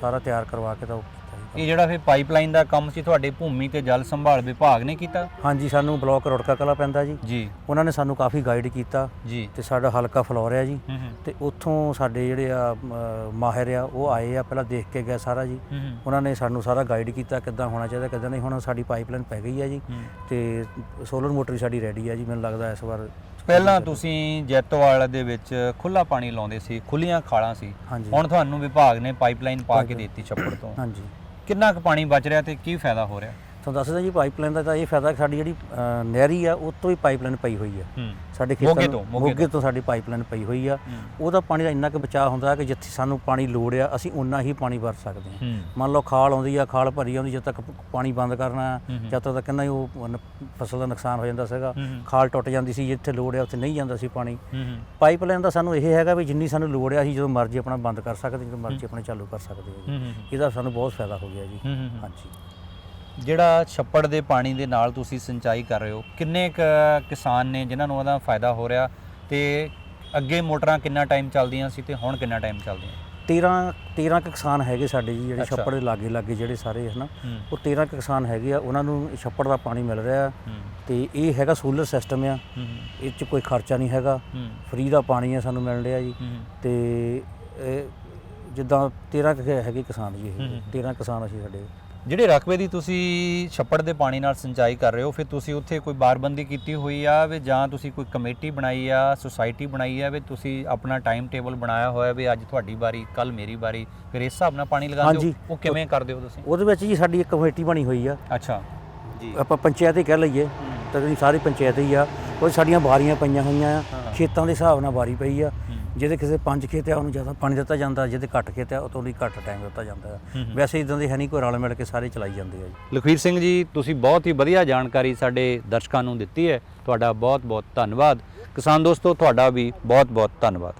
ਸਾਰਾ ਤਿਆਰ ਕਰਵਾ ਕੇ ਤਾਂ ਉਹ ਕੀਤਾ ਜੀ। ਇਹ ਜਿਹੜਾ ਫਿਰ ਪਾਈਪਲਾਈਨ ਦਾ ਕੰਮ ਸੀ ਤੁਹਾਡੇ ਭੂਮੀ ਤੇ ਜਲ ਸੰਭਾਲ ਵਿਭਾਗ ਨੇ ਕੀਤਾ? ਹਾਂਜੀ ਸਾਨੂੰ ਬਲਾਕ ਰੁੜਕਾ ਕਲਾ ਪੈਂਦਾ ਜੀ। ਜੀ। ਉਹਨਾਂ ਨੇ ਸਾਨੂੰ ਕਾਫੀ ਗਾਈਡ ਕੀਤਾ ਜੀ। ਤੇ ਸਾਡਾ ਹਲਕਾ ਫਲੋਰ ਆ ਜੀ। ਹੂੰ ਹੂੰ। ਤੇ ਉੱਥੋਂ ਸਾਡੇ ਜਿਹੜੇ ਆ ਮਾਹਿਰ ਆ ਉਹ ਆਏ ਆ ਪਹਿਲਾਂ ਦੇਖ ਕੇ ਗਏ ਸਾਰਾ ਜੀ। ਹੂੰ ਉਹਨਾਂ ਨੇ ਸਾਨੂੰ ਸਾਰਾ ਗਾਈਡ ਕੀਤਾ ਕਿੱਦਾਂ ਹੋਣਾ ਚਾਹੀਦਾ ਕਿੱਦਾਂ ਨਹੀਂ ਹੁਣ ਸਾਡੀ ਪਾਈਪਲਾਈਨ ਪੈ ਗਈ ਆ ਜੀ। ਹੂੰ। ਤੇ ਸੋਲਰ ਮੋਟਰ ਵੀ ਸਾਡੀ ਰੈਡੀ ਆ ਜੀ ਮੈਨੂੰ ਲੱਗਦਾ ਇਸ ਵਾਰ। ਪਹਿਲਾਂ ਤੁਸੀਂ ਜੈਤੋਵਾਲ ਦੇ ਵਿੱਚ ਖੁੱਲਾ ਪਾਣੀ ਲਾਉਂਦੇ ਸੀ ਖੁੱਲੀਆਂ ਖਾਲਾਂ ਸੀ। ਹਾਂਜੀ। ਹੁਣ ਤੁਹਾਨੂੰ ਵਿਭਾਗ ਨੇ ਪਾਈਪਲਾਈਨ ਪਾ ਕੇ ਦਿੱਤੀ ਛੱਪੜ ਤੋਂ। ਹਾਂਜੀ। ਕਿੰਨਾ ਕੁ ਪਾਣੀ ਬਚ ਰਿਹਾ ਤੇ ਕੀ ਫਾਇਦਾ ਹੋ ਰਿਹਾ? ਤੁਹਾਨੂੰ ਦੱਸਦਾ ਜੀ ਪਾਈਪਲਾਈਨ ਦਾ ਤਾਂ ਇਹ ਫਾਇਦਾ ਕਿ ਸਾਡੀ ਜਿਹੜੀ ਅ, ਨਹਿਰੀ ਆ ਉਹ ਤੋਂ ਹੀ ਪਾਈਪਲਾਈਨ ਪਈ ਹੋਈ ਆ। ਹੂੰ। ਸਾਡੇ ਮੋਗੇ ਖੇਤਾਂ ਤੋਂ, ਮੋਗੇ ਮੋਗੇ ਤੋਂ ਸਾਡੀ ਪਾਈਪਲਾਈਨ ਪਈ ਹੋਈ ਆ। ਉਹਦਾ ਪਾਣੀ ਦਾ ਇੰਨਾ ਕੁ ਬਚਾਅ ਹੁੰਦਾ ਕਿ ਜਿੱਥੇ ਸਾਨੂੰ ਪਾਣੀ ਲੋੜ ਆ ਅਸੀਂ ਉਨਾ ਹੀ ਪਾਣੀ ਵਰਤ ਸਕਦੇ ਹਾਂ। ਹੂੰ। ਮੰਨ ਲਓ ਖਾਲ ਆਉਂਦੀ ਆ ਖਾਲ ਭਰੀ ਆਉਂਦੀ ਜਦ ਤੱਕ ਪਾਣੀ ਬੰਦ ਕਰਨਾ ਹੂੰ ਹੂੰ। ਜਦ ਤੱਕ ਕਿੰਨਾ ਹੀ ਉਹ ਨ- ਫਸਲ ਦਾ ਨੁਕਸਾਨ ਹੋ ਜਾਂਦਾ ਸੀਗਾ। ਹੂੰ ਹੂੰ। ਖਾਲ ਟੁੱਟ ਜਾਂਦੀ ਸੀ ਜਿੱਥੇ ਲੋੜ ਆ ਉੱਥੇ ਨਹੀਂ ਜਾਂਦਾ ਸੀ ਪਾਣੀ। ਹੂੰ ਹੂੰ। ਪਾਈਪਲਾਈਨ ਦਾ ਸਾਨੂੰ ਇਹ ਹੈਗਾ ਵੀ ਜਿੰਨੀ ਸਾਨੂੰ ਲੋੜ ਆ ਅਸੀਂ ਜਦੋਂ ਮਰਜ਼ੀ ਆਪਣਾ ਬੰਦ ਕਰ ਸਕਦੇ ਜਦੋਂ ਮਰਜ਼ੀ ਆਪਣਾ ਚਾਲੂ ਕਰ ਸਕਦੇ ਹਾਂ ਜੀ। ਹੂੰ ਹੂੰ। ਇਹਦਾ ਸਾਨੂੰ ਬਹੁਤ ਫਾਇਦਾ ਹੋ ਗਿਆ ਜੀ। ਹੂੰ ਹੂੰ ਹੂੰ। ਹਾਂਜੀ। ਜਿਹੜਾ ਛੱਪੜ ਦੇ ਪਾਣੀ ਦੇ ਨਾਲ ਤੁਸੀਂ ਸਿੰਚਾਈ ਕਰ ਰਹੇ ਹੋ ਕਿੰਨੇ ਕੁ ਕਿਸਾਨ ਨੇ ਜਿਨ੍ਹਾਂ ਨੂੰ ਉਹਦਾ ਫਾਇਦਾ ਹੋ ਰਿਹਾ ਤੇ ਅੱਗੇ ਮੋਟਰਾਂ ਕਿੰਨਾ ਟਾਈਮ ਚੱਲਦੀਆਂ ਸੀ ਤੇ ਹੁਣ ਕਿੰਨਾ ਟਾਈਮ ਚੱਲਦੀਆਂ? 13 13 ਕੁ ਕਿਸਾਨ ਹੈਗੇ ਸਾਡੇ ਜੀ ਜਿਹੜੇ ਅੱਛਾ। ਛੱਪੜ ਦੇ ਲਾਗੇ ਲਾਗੇ ਜਿਹੜੇ ਸਾਰੇ ਹਨ ਹੂੰ। ਉਹ 13 ਕੁ ਕਿਸਾਨ ਹੈਗੇ ਆ ਉਹਨਾਂ ਨੂੰ ਛੱਪੜ ਦਾ ਪਾਣੀ ਮਿਲ ਰਿਹਾ। ਹੂੰ। ਤੇ ਇਹ ਹੈਗਾ ਸੋਲਰ ਸਿਸਟਮ ਆ। ਹੂੰ। ਇਹ 'ਚ ਕੋਈ ਖਰਚਾ ਨਹੀਂ ਹੈਗਾ। ਹੂੰ। ਫ੍ਰੀ ਦਾ ਪਾਣੀ ਆ ਸਾਨੂੰ ਮਿਲ ਰਿਹਾ ਜੀ। ਹੂੰ। ਤੇ ਇਹ ਜਿੱਦਾਂ 13 ਕੁ ਹੈਗੇ ਕਿਸਾਨ ਜੀ ਇਹ। ਹੂੰ। ਹੂੰ। 13 ਕਿਸਾਨ ਅਸੀਂ ਸਾਡੇ। ਜਿਹੜੇ ਰਕਬੇ ਦੀ ਤੁਸੀਂ ਛੱਪੜ ਦੇ ਪਾਣੀ ਨਾਲ ਸਿੰਚਾਈ ਕਰ ਰਹੇ ਹੋ ਫਿਰ ਤੁਸੀਂ ਉੱਥੇ ਕੋਈ ਬਾਰਬੰਦੀ ਕੀਤੀ ਹੋਈ ਆ ਵੀ ਜਾਂ ਤੁਸੀਂ ਕੋਈ ਕਮੇਟੀ ਬਣਾਈ ਆ ਸੁਸਾਇਟੀ ਬਣਾਈ ਆ ਵੀ ਤੁਸੀਂ ਆਪਣਾ ਟਾਈਮ ਟੇਬਲ ਬਣਾਇਆ ਹੋਇਆ ਵੀ ਅੱਜ ਤੁਹਾਡੀ ਵਾਰੀ ਕੱਲ ਮੇਰੀ ਵਾਰੀ ਫਿਰ ਇਸ ਹਿਸਾਬ ਨਾਲ ਪਾਣੀ ਲਗਾਉਂਦੇ। ਹੋ ਉਹ ਕਿਵੇਂ ਕਰਦੇ ਹੋ ਤੁਸੀਂ ਉਹਦੇ ਵਿੱਚ ਜੀ ਸਾਡੀ ਇੱਕ ਕਮੇਟੀ ਬਣੀ ਹੋਈ ਆ ਅੱਛਾ ਜੀ ਆਪਾਂ ਪੰਚਾਇਤ ਹੀ ਕਹਿ ਲਈਏ ਤਕਰੀਬਨ ਸਾਰੀ ਪੰਚਾਇਤ ਹੀ ਆ ਉਹ ਸਾਡੀਆਂ ਬਾਰੀਆਂ ਪਈਆਂ ਹੋਈਆਂ ਆ। ਖੇਤਾਂ ਦੇ ਹਿਸਾਬ ਨਾਲ ਬਾਰੀ ਪਈ ਆ। ਜਿਹਦੇ ਕਿਸੇ ਪੰਜ ਖੇਤ ਆ ਉਹਨੂੰ ਜ਼ਿਆਦਾ ਪਾਣੀ ਦਿੱਤਾ ਜਾਂਦਾ ਜਿਹਦੇ ਘੱਟ ਖੇਤ ਆ ਉਹ ਤੋਂ ਲਈ ਘੱਟ ਟਾਈਮ ਦਿੱਤਾ ਜਾਂਦਾ। ਵੈਸੇ ਇਦਾਂ ਦੇ ਹੈ ਨਹੀਂ ਕੋਈ ਰਲ ਮਿਲ ਕੇ ਸਾਰੇ ਚਲਾਈ ਜਾਂਦੇ ਆ ਜੀ। ਲਖਵੀਰ ਸਿੰਘ ਜੀ ਤੁਸੀਂ ਬਹੁਤ ਹੀ ਵਧੀਆ ਜਾਣਕਾਰੀ ਸਾਡੇ ਦਰਸ਼ਕਾਂ ਨੂੰ ਦਿੱਤੀ ਹੈ। ਤੁਹਾਡਾ ਬਹੁਤ ਬਹੁਤ ਧੰਨਵਾਦ। ਕਿਸਾਨ ਦੋਸਤੋ ਤੁਹਾਡਾ ਵੀ ਬਹੁਤ ਬਹੁਤ ਧੰਨਵਾਦ।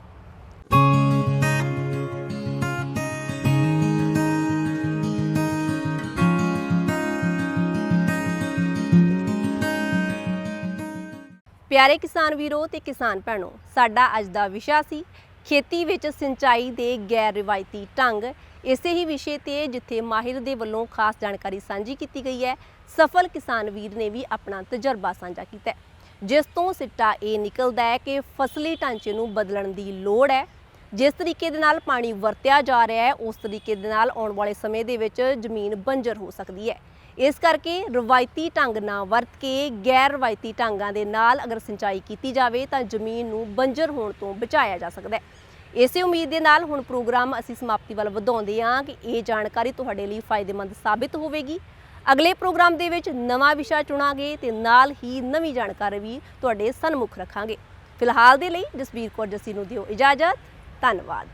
ਪਿਆਰੇ ਕਿਸਾਨ ਵੀਰੋ ਤੇ ਕਿਸਾਨ ਭੈਣੋ, ਸਾਡਾ ਅੱਜ ਦਾ ਵਿਸ਼ਾ ਸੀ ਖੇਤੀ ਵਿੱਚ ਸਿੰਚਾਈ ਦੇ ਗੈਰ ਰਿਵਾਇਤੀ ਢੰਗ। ਇਸੇ ਹੀ ਵਿਸ਼ੇ ਤੇ ਜਿੱਥੇ ਮਾਹਿਰ ਦੇ ਵੱਲੋਂ ਖਾਸ ਜਾਣਕਾਰੀ ਸਾਂਝੀ ਕੀਤੀ ਗਈ ਹੈ, ਸਫਲ ਕਿਸਾਨ ਵੀਰ ਨੇ ਵੀ ਆਪਣਾ ਤਜਰਬਾ ਸਾਂਝਾ ਕੀਤਾ ਜਿਸ ਤੋਂ ਸਿੱਟਾ ਇਹ ਨਿਕਲਦਾ ਹੈ ਕਿ ਫਸਲੀ ਢਾਂਚੇ ਨੂੰ ਬਦਲਣ ਦੀ ਲੋੜ ਹੈ। ਜਿਸ ਤਰੀਕੇ ਦੇ ਨਾਲ ਪਾਣੀ ਵਰਤਿਆ ਜਾ ਰਿਹਾ ਹੈ, ਉਸ ਤਰੀਕੇ ਦੇ ਨਾਲ ਆਉਣ ਵਾਲੇ ਸਮੇਂ ਦੇ ਵਿੱਚ ਜ਼ਮੀਨ ਬੰਜਰ ਹੋ ਸਕਦੀ ਹੈ। ਇਸ ਕਰਕੇ ਰਵਾਇਤੀ ਢੰਗ ਨਾ ਵਰਤ ਕੇ ਗੈਰ ਰਵਾਇਤੀ ਢੰਗਾਂ ਦੇ ਨਾਲ ਅਗਰ ਸਿੰਚਾਈ ਕੀਤੀ ਜਾਵੇ ਤਾਂ ਜ਼ਮੀਨ ਨੂੰ ਬੰਜਰ ਹੋਣ ਤੋਂ ਬਚਾਇਆ ਜਾ ਸਕਦਾ ਹੈ। ਇਸੇ ਉਮੀਦ ਦੇ ਨਾਲ ਹੁਣ ਪ੍ਰੋਗਰਾਮ ਅਸੀਂ ਸਮਾਪਤੀ ਵੱਲ ਵਧਾਉਂਦੇ ਹਾਂ ਕਿ ਇਹ ਜਾਣਕਾਰੀ ਤੁਹਾਡੇ ਲਈ ਫਾਇਦੇਮੰਦ ਸਾਬਿਤ ਹੋਵੇਗੀ। ਅਗਲੇ ਪ੍ਰੋਗਰਾਮ ਦੇ ਵਿੱਚ ਨਵਾਂ ਵਿਸ਼ਾ ਚੁਣਾਂਗੇ ਤੇ ਨਾਲ ਹੀ ਨਵੀਂ ਜਾਣਕਾਰੀ ਵੀ ਤੁਹਾਡੇ ਸਨਮੁਖ ਰੱਖਾਂਗੇ। ਫਿਲਹਾਲ ਦੇ ਲਈ ਜਸਬੀਰ ਕੌਰ ਜੱਸੀ ਨੂੰ ਦਿਓ ਇਜਾਜ਼ਤ। ਧੰਨਵਾਦ।